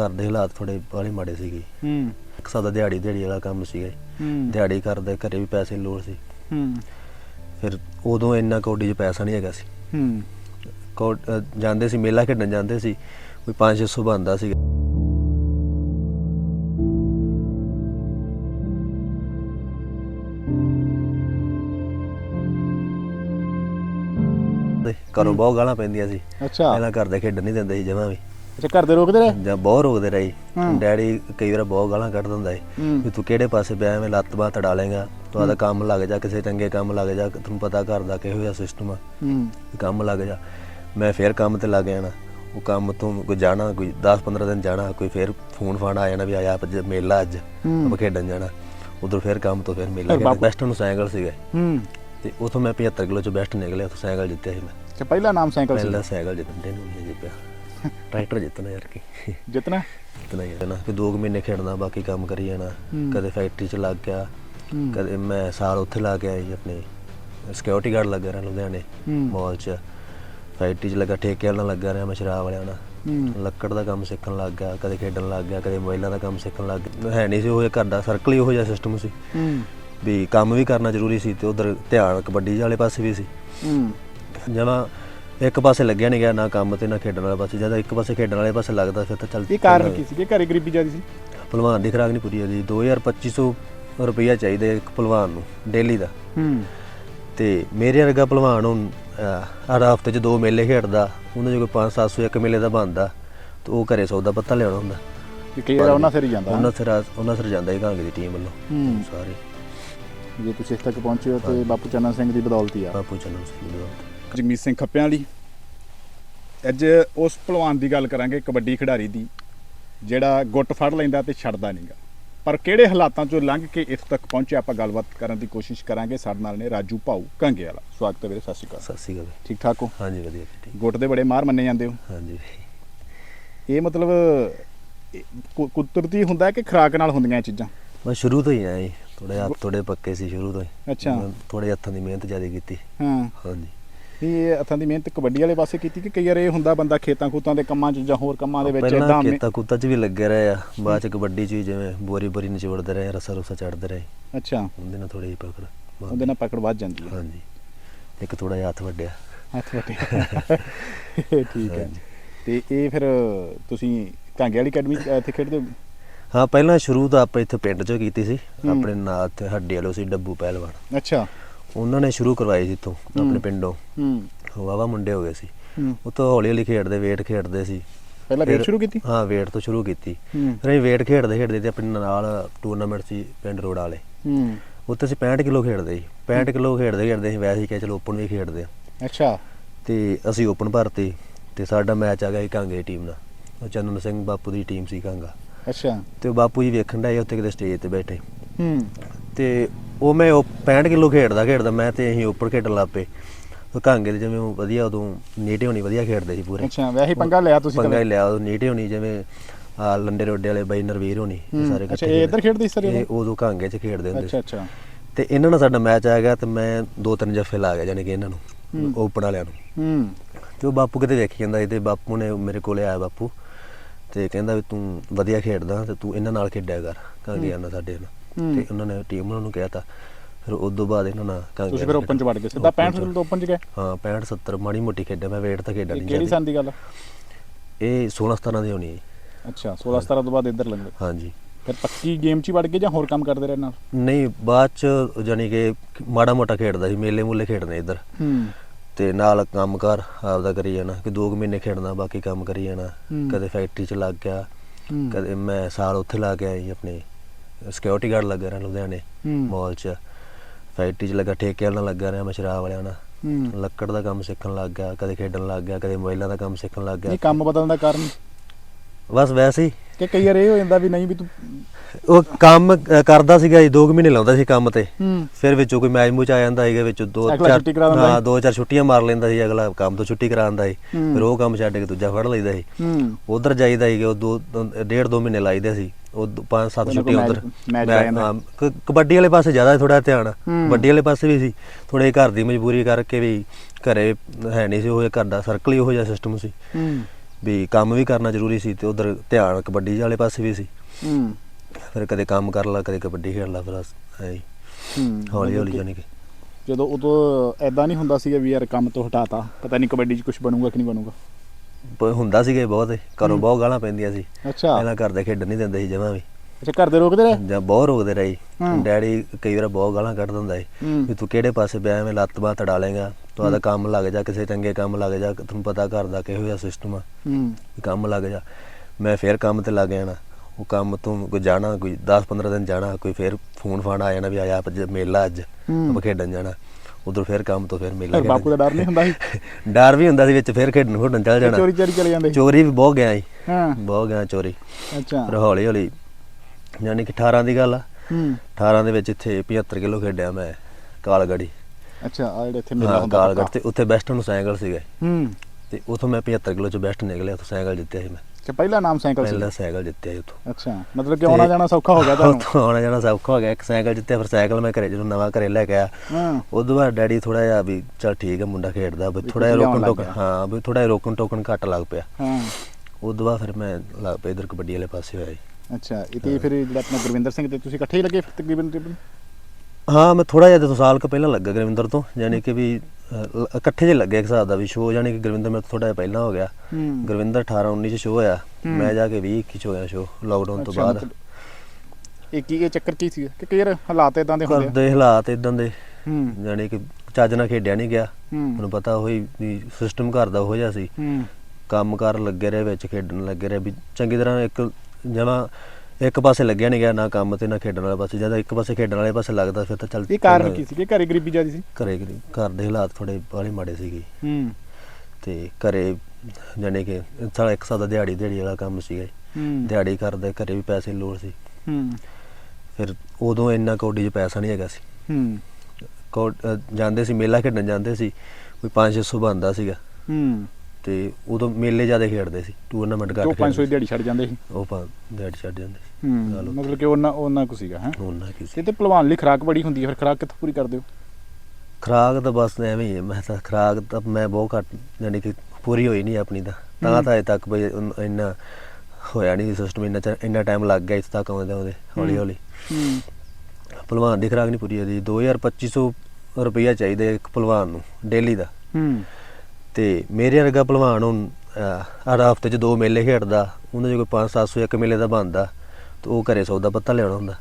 ਘਰ ਦੇ ਹਾਲਾਤ ਥੋੜੇ ਬਾਹਲੇ ਮਾੜੇ ਸੀਗੇ। ਹੂੰ। ਇੱਕ ਸਾਦਾ ਦਿਹਾੜੀ ਦਿਹਾੜੀ ਵਾਲਾ ਕੰਮ ਸੀਗਾ ਜੀ। ਹੂੰ। ਦਿਹਾੜੀ ਕਰਦੇ ਘਰੇ ਵੀ ਪੈਸੇ ਦੀ ਲੋੜ ਸੀ। ਹੂੰ। ਫਿਰ ਉਦੋਂ ਇੰਨਾ ਕੌਡੀ 'ਚ ਪੈਸਾ ਨਹੀਂ ਹੈਗਾ ਸੀ। ਹੂੰ। ਕੌ- ਅ, ਜਾਂਦੇ ਸੀ ਮੇਲਾ ਖੇਡਣ ਜਾਂਦੇ ਸੀ ਕੋਈ 5-600 ਬਣਦਾ ਸੀ ਤੇ ਘਰੋਂ ਬਹੁਤ ਗਾਲਾਂ ਪੈਂਦੀਆਂ ਸੀ। ਅੱਛਾ। ਪਹਿਲਾਂ ਘਰ ਦੇ ਖੇਡਣ ਨਹੀਂ ਦਿੰਦੇ ਸੀ ਜਮਾਂ ਵੀ। ਅੱਛਾ ਘਰ ਦੇ ਰੋਕਦੇ ਰਹੇ? ਜਾਂ ਬਹੁਤ ਰੋਕਦੇ ਰਹੀ। ਡੈਡੀ ਕਈ ਵਾਰ ਬਹੁਤ ਗਾਲਾਂ ਕੱਢ ਦਿੰਦਾ ਹੂੰ। ਵੀ ਤੂੰ ਕਿਹੜੇ ਪਾਸੇ ਪਿਆ ਐਵੇਂ ਲੱਤ ਬਾਹ ਤੜਾ ਲੇਗਾ ਤੂੰ ਆਦਾ ਕੰਮ ਲੱਗ ਜਾ ਕਿਸੇ ਚੰਗੇ ਕੰਮ ਲੱਗ ਜਾ ਤੈਨੂੰ ਪਤਾ ਘਰ ਦਾ ਕਿਹੋ ਜਿਹਾ ਸਿਸਟਮ ਆ। ਕੰਮ ਲੱਗ ਜਾ। ਮੈਂ ਫੇਰ ਕੰਮ ਤੇ ਲੱਗ ਜਾਣਾ। ਉਹ ਕੰਮ ਤੋਂ ਕੋਈ ਜਾਣਾ ਕੋਈ 10-15 ਦਿਨ ਜਾਣਾ ਕੋਈ ਫੇਰ ਫੋਨ ਫਾਨ ਆ ਜਾਣਾ ਵੀ ਆਇਆ ਅੱਜ ਮੇਲਾ ਅੱਜ। ਆਪਾਂ ਖੇਡਣ ਜਾਣਾ। ਉਧਰ ਫੇਰ ਕੰਮ ਤੋਂ ਫੇਰ ਮੇਲਾ ਬਾਪੂ- ਬੈਸਟ ਨੂੰ ਸਾਈਕਲ ਸੀਗਾ। ਤੇ ਉਥੋਂ ਮੈਂ 75 ਕਿਲੋ ਚ ਬੈਸਟ ਨਿਕਲਿਆ ਉਥੋਂ ਸਾਈਕਲ ਜਿੱਤਿਆ ਸੀ ਮੈਂ। ਅੱਛਾ ਪਹਿਲਾ ਨਾਮ ਸਾਈਕਲ ਪਹਿਲਾ ਸੀ ਸਾਈਕਲ ਜਿੱਤਣ ਨੂੰ ਨਹੀਂ ਜਿੱਤਿਆ। ਟਰੈਕਟਰ ਜਿੱਤਣਾ ਯਾਰ ਕੀ। ਜਿਤਨਾ ਜਿੱਤਣਾ ਹੀ ਹੈ ਨਾ ਕਿ 2 ਮਹੀਨੇ ਖੇਡਣਾ ਬਾਕੀ ਕੰਮ ਕਰੀ ਜਾਣਾ। ਕਦੇ ਫੈਕਟਰੀ ਚ ਲੱਗ ਗਿਆ ਕਦੇ ਮੈਂ ਸਾਲ ਉੱਥੇ ਲਾ ਕੇ ਆਈ ਆਪਣੇ ਸਿਕਿਉਰਿਟੀ ਗਾਰਡ ਲੱਗਾ ਰਿਹਾ ਲੁਧਿਆਣੇ ਮਾਲ 'ਚ। ਫੈਕਟਰੀ 'ਚ ਲੱਗਾ ਠੇਕੇ ਨਾਲ ਲੱਗਾ ਰਿਹਾ ਮੈਂ ਸ਼ਰਾਬ ਵਾਲਿਆਂ ਨਾਲ। ਲੱਕੜ ਦਾ ਕੰਮ ਸਿੱਖਣ ਲੱਗ ਗਿਆ ਕਦੇ ਖੇਡਣ ਲੱਗ ਗਿਆ ਕਦੇ ਮੋਬਾਈਲਾਂ ਦਾ ਕੰਮ ਸਿੱਖਣ ਲੱਗ ਗਿਆ। ਹੈ ਨਹੀਂ ਸੀ ਉਹ ਘਰ ਦਾ ਸਰਕਲ ਹੀ ਉਹੋ ਜਿਹਾ ਸਿਸਟਮ ਸੀ। ਵੀ ਕੰਮ ਵੀ ਕਰਨਾ ਜ਼ਰੂਰੀ ਸੀ ਤੇ ਉਧਰ ਧਿਆਨ ਕਬੱਡੀ ਵਾਲੇ ਪਾਸੇ ਵੀ ਸੀ। ਜਮਾ ਇੱਕ ਪਾਸੇ ਲੱਗਿਆ ਨਹੀਂ ਗਿਆ ਨਾ ਕੰਮ ਤੇ ਨਾ ਖੇਡਣ ਵਾਲੇ ਪਾਸੇ ਜਦ ਇੱਕ ਪਾਸੇ ਖੇਡਣ ਵਾਲੇ ਪਾਸੇ ਲੱਗਦਾ ਫਿਰ ਤਾਂ ਚੱਲ ਇਹ ਕਾਰਨ ਕੀ ਸੀ ਕਿ ਘਰੇ ਗਰੀਬੀ ਜ਼ਿਆਦਾ ਸੀ? ਭਲਵਾਨ ਦੀ ਖਰਾਕ ਨਹੀਂ ਪੂਰੀ ਹੋਈ 2250 ਰੁਪਈਆ ਚਾਹੀਦਾ ਇੱਕ ਭਲਵਾਨ ਨੂੰ ਡੇਲੀ ਦਾ। ਹੂੰ। ਤੇ ਮੇਰੇ ਵਰਗਾ ਭਲਵਾਨ ਹੁਣ ਹਰ ਹਫ਼ਤੇ 'ਚ ਦੋ ਮੇਲੇ ਖੇਡਦਾ ਉਹਨਾਂ 'ਚ ਕੋਈ 5-700 ਇੱਕ ਮੇਲੇ ਦਾ ਬਣਦਾ ਤੇ ਉਹ ਘਰੇ ਸੌਦਾ ਪੱਤਾ ਲਿਆਉਣਾ ਹੁੰਦਾ। ਕਿ ਕਈ ਵਾਰ ਉਹਨਾਂ ਸਿਰ ਹੀ ਜਾਂਦਾ ਉਹਨਾਂ ਸਿਰ ਉਹਨਾਂ ਸਿਰ ਜਾਂਦਾ ਹੀ ਕਾਂਗੇ ਦੀ ਟੀਮ ਵੱਲੋਂ। ਹੂੰ। ਸਾਰੇ। ਜੇ ਤੁਸੀਂ ਇੱਥੇ ਤੱਕ ਪਹੁੰਚੇ ਹੋ ਤੇ ਬਾਪੂ ਚੰਨਨ ਸਿੰਘ ਦੀ ਬਦੌਲਤ ਹੀ ਆ। ਬਾਪੂ ਚੰਨਨ ਸਿੰਘ ਦੀ ਬਦੌਲਤ। ਜਗਮੀਤ ਸਿੰਘ ਖੱਪਿਆਂ ਵਾਲੀ। ਅੱਜ ਉਸ ਪਹਿਲਵਾਨ ਦੀ ਗੱਲ ਕਰਾਂਗੇ ਕਬੱਡੀ ਖਿਡਾਰੀ ਦੀ ਜਿਹੜਾ ਗੁੱਟ ਫੜ ਲੈਂਦਾ ਤੇ ਛੱਡਦਾ ਨਹੀਂਗਾ ਪਰ ਕਿਹੜੇ ਹਾਲਾਤਾਂ ਚੋਂ ਲੰਘ ਕੇ ਇੱਥੇ ਤੱਕ ਪਹੁੰਚਿਆ ਆਪਾਂ ਗੱਲਬਾਤ ਕਰਨ ਦੀ ਕੋਸ਼ਿਸ਼ ਕਰਾਂਗੇ। ਸਾਡੇ ਨਾਲ ਨੇ ਰਾਜੂ ਭਾਊ ਕੰਗੇ ਵਾਲਾ। ਸਵਾਗਤ ਹੈ ਵੀਰੇ ਸਤਿ ਸ਼੍ਰੀ ਅਕਾਲ। ਸਤਿ ਸ਼੍ਰੀ ਅਕਾਲ। ਠੀਕ ਠਾਕ ਹੋ? ਹਾਂਜੀ ਵਧੀਆ ਠੀਕ ਗੁੱਟ ਦੇ ਬੜੇ ਮਾਰ ਮੰਨੇ ਜਾਂਦੇ ਹੋ। ਹਾਂਜੀ। ਇਹ ਮਤਲਬ ਕੁਦਰਤੀ ਹੁੰਦਾ ਹੈ ਕਿ ਖੁਰਾਕ ਨਾਲ ਹੁੰਦੀਆਂ ਇਹ ਚੀਜ਼ਾਂ? ਮੈਂ ਸ਼ੁਰੂ ਤੋਂ ਹੀ ਆਇਆ ਥੋੜੇ ਹੱਥ ਥੋੜੇ ਪੱਕੇ ਸੀ ਸ਼ੁਰੂ ਤੋਂ ਹੀ। ਅੱਛਾ। ਥੋੜੇ ਹੱਥਾਂ ਦੀ ਮਿਹਨਤ ਜ਼ਿਆਦਾ ਕੀਤੀ। ਹਾਂ। ਹਾਂਜੀ। ਇਹ ਹੱਥਾਂ ਦੀ ਮਿਹਨਤ ਕਬੱਡੀ ਵਾਲੇ ਪਾਸੇ ਕੀਤੀ ਕਿ ਕਈ ਵਾਰ ਇਹ ਹੁੰਦਾ ਬੰਦਾ ਖੇਤਾਂ ਖੂਤਾਂ ਦੇ ਕੰਮਾਂ 'ਚ ਜਾਂ ਹੋਰ ਕੰਮਾਂ ਦੇ ਵਿੱਚ ਪਹਿਲਾਂ ਇਦਾਂ ਖੇਤਾਂ ਕੁੱਤਾ 'ਚ ਵੀ ਲੱਗੇ ਰਹੇ ਆ ਬਾਅਦ 'ਚ ਕਬੱਡੀ 'ਚ ਵੀ ਜਿਵੇਂ ਬੋਰੀ ਬੋਰੀ ਨਿਚੋੜਦੇ ਰਹੇ ਰਸਾ ਰੁਸਾ ਚੜਦੇ ਰਹੇ। ਅੱਛਾ। ਉਹਦੇ ਨਾਲ ਥੋੜੀ ਜਿਹੀ ਪਕੜ ਉਹਦੇ ਨਾਲ ਪਕੜ ਵੱਧ ਜਾਂਦੀ ਹੈ। ਹਾਂਜੀ। ਇੱਕ ਥੋੜਾ ਜਿਹਾ ਹੱਥ ਵੱਡਿਆ। ਹੱਥ ਵੱਟੇ ਠੀਕ ਹੈ। ਤੇ ਇਹ ਫਿਰ ਤੁਸੀਂ ਕਾਂਗੇ ਵਾਲੀ ਅਕੈਡਮੀ ਇੱਥੇ ਖੇਡਦੇ ਹੋ? ਹਾਂ ਪਹਿਲਾਂ ਸ਼ੁਰੂ ਤਾਂ ਆਪਾਂ ਇੱਥੇ ਪਿੰਡ 'ਚੋਂ ਕੀਤੀ ਸੀ। ਆਪਣੇ ਨਾਲ ਤੇ ਹੱਡੀ ਵਾਲੋ ਸੀ ਡੱਬੂ ਪਹਿਲਵਾਨ। ਅੱਛਾ। ਉਹਨਾਂ ਨੇ ਸ਼ੁਰੂ ਕਰਵਾਈ ਸੀ ਇੱਥੋਂ ਆਪਣੇ। ਪਿੰਡੋਂ। ਹੂੰ। ਵਾਵਾ ਮੁੰਡੇ ਹੋ ਗਏ ਸੀ। ਹੂੰ। ਤੋਂ ਹੌਲੀ ਹੌਲੀ ਖੇਡਦੇ ਵੇਟ ਖੇਡਦੇ ਸੀ। ਪਹਿਲਾਂ ਵੇਟ ਫਿਰ- ਸ਼ੁਰੂ ਕੀਤੀ? ਹਾਂ ਵੇਟ ਤੋਂ ਸ਼ੁਰੂ ਕੀਤੀ। ਹੂੰ। ਫਿਰ ਅਸੀਂ ਵੇਟ ਖੇਡਦੇ ਖੇਡਦੇ ਤੇ ਆਪਣੇ ਨਾਲ ਟੂਰਨਾਮੈਂਟ ਸੀ ਪਿੰਡ ਰੋਡ ਵਾਲੇ। ਹੂੰ। ਉੱਥੇ ਅਸੀਂ 65 ਕਿਲੋ ਖੇਡਦੇ ਸੀ। 65 ਕਿਲੋ ਖੇਡਦੇ ਖੇਡਦੇ ਅਸੀਂ ਵੈਸੇ ਹੀ ਕਿਹਾ ਚਲੋ ਓਪਨ ਵੀ ਖੇਡਦੇ ਆ ਅੱਛਾ। ਤੇ ਅਸੀਂ ਓਪਨ ਭਰਤੀ ਤੇ ਸਾਡਾ ਮੈਚ ਆ ਗਿਆ ਸੀ ਕਾਂਗੇ ਦੀ। ਟੀਮ ਨਾਲ ਉਹ ਚੰਨਨ ਸਿੰਘ ਬਾਪੂ ਦੀ ਟੀਮ ਸੀ ਕਾਂਗਾ। ਅੱਛਾ। ਤੇ ਬਾਪੂ ਜੀ ਵੇਖਣ ਡਏ ਉੱਥੇ ਕਿਤੇ ਸਟੇਜ ਤੇ ਬੈਠੇ। ਹੂੰ। ਤੇ ਉਹ ਮੈਂ ਉਹ 65 ਕਿਲੋ ਖੇਡਦਾ ਖੇਡਦਾ ਮੈਂ ਤੇ ਅਸੀਂ ਉੱਪਰ ਖੇਡਣ ਉਹ ਕਾਂਗੇ ਦੇ ਜਿਵੇਂ ਉਹ ਵਧੀਆ ਉਦੋਂ ਨੀਟੇ ਹੋਣੀ ਵਧੀਆ ਖੇਡਦੇ ਸੀ ਪੂਰੇ। ਅੱਛਾ ਵੈਸੇ ਹੀ ਪੰਗਾ ਲਿਆ ਤੁਸੀਂ ਪੰਗਾ ਹੀ? ਲਿਆ ਉਹ ਨੀਟੇ ਹੋਣੀ ਜਿਵੇਂ ਆ ਲੰਡੇ ਰੋਡੇ ਵਾਲੇ ਬਾਈ ਨਰਵੀਰ ਹੋਣੀ ਇਹ ਸਾਰੇ ਅੱਛਾ, ਇਕੱਠੇ ਇਹ ਇੱਧਰ ਖੇਡਦੇ ਸੀ ਸਾਰੇ ਇਹ ਉਦੋਂ ਕਾਂਗੇ 'ਚ ਖੇਡਦੇ ਹੁੰਦੇ ਅੱਛਾ ਸੀ। ਅੱਛਾ ਤੇ ਇਹਨਾਂ ਨਾਲ ਸਾਡਾ ਮੈਚ ਆ ਗਿਆ ਤੇ ਮੈਂ ਦੋ ਤਿੰਨ ਜੱਫੇ ਲਾ ਗਿਆ ਜਾਨੀ ਕਿ ਇਹਨਾਂ ਨੂੰ। ਓਪਨ ਵਾਲਿਆਂ ਨੂੰ। ਹੂੰ। ਤੇ ਉਹ ਬਾਪੂ ਕਿਤੇ ਵੇਖੀ ਜਾਂਦਾ ਤੇ ਬਾਪੂ ਨੇ ਮੇਰੇ ਕੋਲੇ ਆਇਆ ਬਾਪੂ ਤੇ ਕਹਿੰਦਾ ਵੀ ਤੂੰ ਵਧੀਆ ਖੇਡਦਾ ਤੇ ਤੂੰ ਇਹਨਾਂ ਨਾਲ ਖੇਡਿਆ ਕਰ ਕਾਂਗੇ ਨਾਲ ਸਾਡੇ ਨਾਲ। ਤੇ ਉਹਨਾਂ ਨੇ ਟੀਮ ਉਹਨਾਂ ਨੂੰ ਕਿਹਾ ਤਾਂ ਫਿਰ ਉਸ ਤੋਂ ਬਾਅਦ ਇਹਨਾਂ ਨਾਲ ਕਾਂਗੇ ਤੁਸੀਂ ਫਿਰ ਓਪਨ 'ਚ ਵੜ ਗਏ ਸਿੱਧਾ 65 ਕਿਲੋ ਤੋਂ ਓਪਨ 'ਚ ਗਏ? ਹਾਂ 65 70 ਮਾੜੀ ਮੋਟੀ ਖੇਡਿਆ ਮੈਂ ਵੇਟ ਤਾਂ ਇਹ ਨਹੀਂ ਕਿਹੜੀ ਜਾਂਦੀ ਸੰਨ ਦੀ ਗੱਲ? ਇਹ 16 17 ਦੀ ਹੋਣੀ ਹੈ ਅੱਛਾ 16 17 ਤੋਂ ਬਾਅਦ ਇੱਧਰ ਲੰਘੇ। ਹਾਂਜੀ। ਫਿਰ ਪੱਕੀ ਗੇਮ 'ਚ ਵੜ ਗਏ ਜਾਂ ਹੋਰ ਕੰਮ ਕਰਦੇ ਰਹੇ ਨਾਲ? ਨਹੀਂ ਬਾਅਦ ਚ ਜਾਨੀ ਕਿ ਮਾੜਾ ਮੋਟਾ ਖੇਡਦਾ ਸੀ ਮੇਲੇ ਮੂਲੇ ਖੇਡਣੇ ਇੱਧਰ। ਹੂੰ। ਤੇ ਨਾਲ ਕੰਮ ਕਰ ਆਪਦਾ ਕਰੀ ਜਾਣਾ ਕਿ 2 ਮਹੀਨੇ ਖੇਡਣਾ ਬਾਕੀ ਕੰਮ ਕਰੀ ਜਾਣਾ। ਕਦੇ ਫੈਕਟਰੀ ਚ ਲੱਗ ਗਿਆ ਕਦੇ ਮੈਂ ਸਾਲ ਉੱਥੇ ਲਾ ਕੇ ਆਈ ਆਪਣੇ। ਸਿਕਿਉਰਿਟੀ ਗਾਰਡ ਲੱਗਾ ਰਿਹਾ ਲੁਧਿਆਣੇ ਮਾਲ 'ਚ। ਫੈਕਟਰੀ 'ਚ ਲੱਗਾ ਠੇਕੇ ਨਾਲ ਲੱਗਾ ਰਿਹਾ ਮੈਂ ਸ਼ਰਾਬ ਵਾਲਿਆਂ ਨਾਲ। ਲੱਕੜ ਦਾ ਕੰਮ ਸਿੱਖਣ ਲੱਗ ਗਿਆ ਕਦੇ ਖੇਡਣ ਲੱਗ ਗਿਆ ਕਦੇ ਮੋਬਾਈਲਾਂ ਦਾ ਕੰਮ ਸਿੱਖਣ ਲੱਗ ਗਿਆ। ਨਹੀਂ ਕੰਮ ਬਦਲਣ ਦਾ ਕਾਰਨ? ਬਸ ਵੈਸੇ ਹੀ। ਕਿ ਕਈ ਵਾਰ ਇਹ ਹੋ ਜਾਂਦਾ ਵੀ ਨਹੀਂ ਵੀ ਤੂੰ ਉਹ ਕੰਮ ਕਰਦਾ ਸੀਗਾ ਜੀ 2 ਮਹੀਨੇ ਲਾਉਂਦਾ ਸੀ ਕੰਮ ਤੇ। ਫਿਰ ਵਿੱਚੋਂ ਕੋਈ ਮੈਚ ਮੂਚ ਆ ਜਾਂਦਾ ਸੀਗਾ ਵਿੱਚੋਂ ਦੋ ਚਾਰ ਹਾਂ। ਦੋ ਚਾਰ ਛੁੱਟੀਆਂ ਮਾਰ ਲੈਂਦਾ ਸੀ ਅਗਲਾ ਕੰਮ ਤੋਂ ਛੁੱਟੀ ਕਰਾਉਂਦਾ ਸੀ। ਫਿਰ ਉਹ ਕੰਮ ਛੱਡ ਕੇ ਦੂਜਾ ਫੜ ਲਈਦਾ ਸੀ। ਉਧਰ ਜਾਈਦਾ ਸੀਗਾ ਉਹ ਦੋ ਡੇਢ ਦੋ ਮਹੀਨੇ ਲਾਈਦੇ ਸੀ। ਉਹ ਦੋ- ਪੰਜ ਸੱਤ ਕੋਈ ਨਾ ਛੁੱਟੀਆਂ ਕੋਈ ਉਧਰ। ਕਬੱਡੀ ਵਾਲੇ ਪਾਸੇ ਜ਼ਿਆਦਾ ਥੋੜਾ ਧਿਆਨ। ਕਬੱਡੀ ਵਾਲੇ ਪਾਸੇ ਵੀ ਸੀ। ਥੋੜੇ ਘਰ ਦੀ ਮਜਬੂਰੀ ਕਰਕੇ ਵੀ ਘਰੇ ਹੈ ਨਹੀਂ ਸੀ ਉਹ ਘਰ ਦਾ ਸਰਕਲ ਹੀ ਉਹੋ ਜਿਹਾ ਸਿਸਟਮ ਸੀ। ਵੀ ਕੰਮ ਵੀ ਕਰਨਾ ਜ਼ਰੂਰੀ ਸੀ ਤੇ ਉਧਰ ਧਿਆਨ ਕਬੱਡੀ ਵਾਲੇ ਪਾਸੇ ਵੀ ਸੀ। ਫਿਰ ਕਦੇ ਕੰਮ ਕਰ ਲਾ ਕਦੇ ਕਬੱਡੀ ਖੇਡ ਲਾ ਫਿਰ ਐਂ ਹੌਲੀ ਹੌਲੀ ਜਾਨੀ ਕਿ। ਜਦੋਂ ਉਦੋਂ ਐਦਾਂ ਨਹੀਂ ਹੁੰਦਾ ਸੀਗਾ ਵੀ ਯਾਰ ਕੰਮ ਤੋਂ ਹਟਾਤਾ ਪਤਾ ਨਹੀਂ ਕਬੱਡੀ 'ਚ ਕੁਝ ਬਣੂਗਾ ਕਿ ਨਹੀਂ ਬਣੂਗਾ। ਪ- ਹੁੰਦਾ ਸੀਗੇ ਬਹੁਤ ਘਰੋਂ ਹੂੰ। ਬਹੁਤ ਗਾਲਾਂ ਪੈਂਦੀਆਂ ਸੀ। ਅੱਛਾ। ਪਹਿਲਾਂ ਘਰ ਦੇ ਖੇਡਣ ਨਹੀਂ ਦਿੰਦੇ ਸੀ ਜਮਾਂ ਵੀ। ਅੱਛਾ ਘਰ ਦੇ ਰੋਕਦੇ ਰਹੇ? ਜਾਂ ਬਹੁਤ ਰੋਕਦੇ ਰਹੇ। ਡੈਡੀ ਕਈ ਵਾਰ ਬਹੁਤ ਗਾਲਾਂ ਕੱਢ ਦਿੰਦਾ ਸੀ ਵੀ ਤੂੰ ਕਿਹੜੇ ਪਾਸੇ ਪਿਆ ਐਵੇਂ ਲੱਤ ਬਾਹ ਤੜਾ ਲੇਗਾ ਤੂੰ ਆਦਾ ਕੰਮ ਲੱਗ ਜਾ ਕਿਸੇ ਚੰਗੇ ਕੰਮ ਲੱਗ ਜਾ ਤੈਨੂੰ ਪਤਾ ਘਰ ਦਾ ਕਿਹੋ ਜਿਹਾ ਸਿਸਟਮ ਆ। ਹੂੰ। ਵੀ ਕੰਮ ਲੱਗ ਜਾ। ਮੈਂ ਫੇਰ ਕੰਮ ਤੇ ਲੱਗ ਜਾਣਾ। ਉਹ ਕੰਮ ਤੋਂ ਕੋਈ ਜਾਣਾ ਕੋਈ 10-15 ਦਿਨ ਜਾਣਾ ਕੋਈ ਫੇਰ ਫੋਨ ਫਾਨ ਆ ਜਾਣਾ ਵੀ ਆਇਆ ਮੇਲਾ ਅੱਜ ਹੂੰ। ਆਪਾਂ ਖੇਡਣ ਜਾਣਾ। ਉਧਰ ਫੇਰ ਕੰਮ ਤੋਂ ਫੇਰ ਮੇਲਾ ਫਿਰ ਬਾਪੂ ਦਾ ਡਰ ਨਹੀਂ ਹੁੰਦਾ ਸੀ। ਡਰ ਵੀ ਹੁੰਦਾ ਸੀ ਵਿੱਚ ਫੇਰ ਖੇਡਣ ਖੁੱਡਣ ਚੱਲ ਜਾਣਾ। ਚੋਰੀ ਚੋਰੀ ਚਲੇ ਜਾਂਦੇ ਸੀ? ਚੋਰੀ ਵੀ ਬਹੁਤ ਗਿਆ ਸੀ। ਹਾਂ। ਬਹੁਤ ਗਿਆ ਚੋਰੀ। ਅੱਛਾ। ਫਿਰ ਹੌਲੀ ਹੌਲੀ ਯਾਨੀ ਕਿ 18 ਦੀ ਗੱਲ ਆ। ਹੂੰ। 18 ਦੇ ਵਿੱਚ ਇੱਥੇ 75 ਕਿਲੋ ਖੇਡਿਆ ਮੈਂ ਕਾਲਗੜੀ। ਅੱਛਾ ਆ ਜਿਹੜੇ ਇੱਥੇ ਮੇਲਾ ਹੁੰਦਾ ਕਾਲਗੜ। ਤੇ ਉੱਥੇ ਬੈਸਟ ਨੂੰ ਸਾਈਕਲ ਸੀਗੇ। ਹੂੰ। ਤੇ ਉਥੋਂ ਮੈਂ 75 ਕਿਲੋ ਚ ਬੈਸਟ ਨਿਕਲਿਆ ਉੱਥੋਂ ਸਾਈਕਲ ਜਿੱਤਿਆ ਸੀ ਮੈਂ। ਕਿ ਪਹਿਲਾ ਨਾਮ ਸਾਈਕਲ ਪਹਿਲਾ ਸੀ ਸਾਈਕਲ ਜਿੱਤਿਆ ਉੱਥੋਂ। ਅੱਛਾ ਮਤਲਬ ਕਿ ਆਉਣਾ ਜਾਣਾ ਸੌਖਾ ਹੋ ਗਿਆ ਤੁਹਾਨੂੰ? ਉੱਥੋਂ ਆਉਣਾ ਜਾਣਾ ਸੌਖਾ ਹੋ ਗਿਆ। ਇੱਕ ਸਾਈਕਲ ਜਿੱਤਿਆ ਫਿਰ ਸਾਈਕਲ ਮੈਂ ਘਰੇ ਜਦੋਂ ਨਵਾਂ ਘਰੇ ਲੈ ਕੇ ਆਇਆ ਹਾਂ। ਉਦੋਂ ਬਾਅਦ ਡੈਡੀ ਥੋੜਾ ਜਿਹਾ ਵੀ ਚਲ ਠੀਕ ਹੈ ਮੁੰਡਾ ਖੇਡਦਾ ਵੀ ਥੋੜਾ ਜਿਹਾ ਰੋਕਣ ਟੋਕਣ। ਹਾਂ ਵੀ ਥੋੜਾ ਜਿਹਾ ਰੋਕਣ ਟੋਕਣ ਘੱਟ ਲੱਗ ਪਿਆ। ਹਾਂ। ਉਦੋਂ ਬਾਅਦ ਫਿਰ ਮੈਂ ਲੱਗ ਪਿਆ ਇਧਰ ਕਬੱਡੀ ਵਾਲੇ ਪਾਸੇ ਹੋਇਆ ਜੀ। ਅੱਛਾ ਇਹ ਫਿਰ ਜਿਹੜਾ ਆਪਣਾ ਗੁਰਵਿੰਦਰ ਸਿੰਘ ਤੇ ਤੁਸੀਂ ਇਕੱਠੇ ਹੀ ਲੱਗੇ ਤਕਰੀਬਨ ਤਕਰੀਬਨ? ਹਾਂ ਮੈਂ ਥੋੜਾ ਜਿਹਾ ਜਦੋਂ ਸਾਲ ਕੁ ਪਹਿਲਾਂ ਲੱਗਾ ਗੁਰਵਿੰਦਰ ਤੋਂ ਯਾਨੀ ਕਿ ਵੀ ਇਕੱਠੇ ਜੇ ਲੱਗੇ ਇੱਕ ਹਿਸਾਬ ਦਾ ਵੀ ਸ਼ੋਅ ਯਾਨੀ ਕਿ ਗੁਰਵਿੰਦਰ ਮੇਰੇ ਤੋਂ ਥੋੜਾ ਜਿਹਾ ਪਹਿਲਾਂ ਹੋ ਗਿਆ। ਹੂੰ। ਗੁਰਵਿੰਦਰ 18 19 ਚ ਸ਼ੋਅ ਹੋਇਆ। ਮੈਂ ਜਾ ਕੇ 20 21 ਚ ਹੋਇਆ ਸ਼ੋਅ ਲਾਕਡਾਊਨ ਤੋਂ ਅੱਛਾ, ਬਾਅਦ। ਮਤਲਬ ਇਹ ਕੀ ਇਹ ਚੱਕਰ ਕੀ ਸੀ ਕਿ ਵਾਰ ਹਾਲਾਤ ਇਦਾਂ ਦੇ ਹੁੰਦੇ ਆ। ਦੇ ਹਾਲਾਤ ਇਦਾਂ ਦੇ। ਹੂੰ। ਯਾਨੀ ਕਿ ਚੱਜ ਨਾਲ ਖੇਡਿਆ ਨਹੀਂ ਗਿਆ। ਹੂੰ। ਮੈਨੂੰ ਪਤਾ ਹੋਈ ਵੀ ਸਿਸਟਮ ਘਰ ਦਾ ਉਹ ਜਿਹਾ ਸੀ। ਹੂੰ। ਕੰਮ ਕਰ ਲੱਗੇ ਰਹੇ ਵਿੱਚ ਖੇਡਣ ਲੱਗੇ ਰਹੇ ਵੀ ਚੰਗੀ ਤਰ੍ਹਾਂ ਇੱਕ ਜਮਾ ਇੱਕ ਪਾਸੇ ਲੱਗਿਆ ਨਹੀਂ ਗਿਆ ਨਾ ਕੰਮ ਤੇ ਨਾ ਖੇਡਣ ਵਾਲੇ ਪਾਸੇ। ਜਦ ਇੱਕ ਪਾਸੇ ਖੇਡਣ ਵਾਲੇ ਪਾਸੇ ਲੱਗਦਾ ਫਿਰ ਤਾਂ ਚੱਲ ਇਹ ਕਾਰਨ ਕੀ ਸੀ ਕਿ ਘਰੇ ਗਰੀਬੀ ਜ਼ਿਆਦਾ ਸੀ? ਘਰੇ ਗਰੀ- ਘਰ ਦੇ ਹਾਲਾਤ ਥੋੜੇ ਬਾਹਲੇ ਮਾੜੇ ਸੀਗੇ। ਹੂੰ। ਤੇ ਘਰੇ ਜਾਣੀ ਕਿ ਸਾਡਾ ਇੱਕ ਸਾਦਾ ਦਿਹਾੜੀ ਦਿਹਾੜੀ ਵਾਲਾ ਕੰਮ ਸੀਗਾ। ਹੂੰ। ਦਿਹਾੜੀ ਕਰਦੇ ਘਰੇ ਵੀ ਪੈਸੇ ਦੀ ਲੋੜ ਸੀ। ਹੂੰ। ਫਿਰ ਉਦੋਂ ਇੰਨਾ ਕੌਡੀ 'ਚ ਪੈਸਾ ਨਹੀਂ ਹੈਗਾ ਸੀ। ਹੂੰ। ਅ, ਜਾਂਦੇ ਸੀ ਮੇਲਾ ਖੇਡਣ ਜਾਂਦੇ ਸੀ ਕੋਈ 5-600 ਬਣਦਾ ਸੀਗਾ। ਹੂੰ। ਤੇ ਉਦੋਂ ਮੇਲੇ ਜ਼ਿਆਦਾ ਖੇਡਦੇ ਸੀ। ਟੂਰਨਾਮੈਂਟ ਜੋ ਘੱਟ 500 ਦੀ ਖੇਡਦੇ ਦਿਹਾੜੀ ਛੱਡ ਜਾਂਦੇ ਸੀ। ਉਹ ਪਾ ਦਿਹਾੜੀ ਛੱਡ ਜਾਂਦੇ ਸੀ। ਹੂੰ ਚਲੋ। ਮਤਲਬ ਕਿ ਉਹਨਾਂ ਉਹਨਾਂ ਕੁ ਸੀਗਾ ਹੈ? ਉਹਨਾਂ ਕੀ ਸੀ ਤੇ ਪਹਿਲਵਾਨ ਲਈ ਖਰਾਕ ਬੜੀ ਹੁੰਦੀ ਹੈ ਫਿਰ ਖਰਾਕ ਕਿੱਥੋਂ ਪੂਰੀ ਕਰਦੇ ਹੋ? ਖਰਾਕ ਤਾਂ ਬਸ ਐਵੇਂ ਹੀ ਹੈ ਮੈਂ ਤਾਂ ਖਰਾਕ ਤਾਂ ਮੈਂ ਬਹੁਤ ਘੱਟ ਯਾਨੀ ਕਿ ਪੂਰੀ ਹੋਈ ਨਹੀਂ ਆਪਣੀ ਤਾਂ। ਤਾਂ ਤਾਂ ਅਜੇ ਤੱਕ ਬਈ ਇੰਨਾ ਹੋਇਆ ਨਹੀਂ ਸਿਸਟਮ ਇੰਨਾ ਚਿਰ- ਇੰਨਾ ਟਾਈਮ ਲੱਗ ਗਿਆ ਇਸ ਤੱਕ ਆਉਂਦੇ ਆਉਂਦੇ ਹੌਲੀ। ਹੌਲੀ। ਹੂੰ। ਭਲਵਾਨ ਦੀ ਖਰਾਕ ਨਹੀਂ ਪੂਰੀ ਹੋਈ 2250 ਰੁਪਈਆ ਚਾਹੀਦਾ ਇੱਕ ਭਲਵਾਨ ਨੂੰ ਡੇਲੀ ਦਾ। ਹੂੰ। ਤੇ ਮੇਰੇ ਵਰਗਾ ਭਲਵਾਨ ਹੁਣ ਹਰ ਹਫ਼ਤੇ 'ਚ ਦੋ ਮੇਲੇ ਖੇਡਦਾ ਉਹਨਾਂ 'ਚ ਕੋਈ 5-700 ਇੱਕ ਮੇਲੇ ਦਾ ਬਣਦਾ ਤੇ ਉਹ ਘਰੇ ਸੌਦਾ ਪੱਤਾ ਲਿਆਉਣਾ ਹੁੰਦਾ।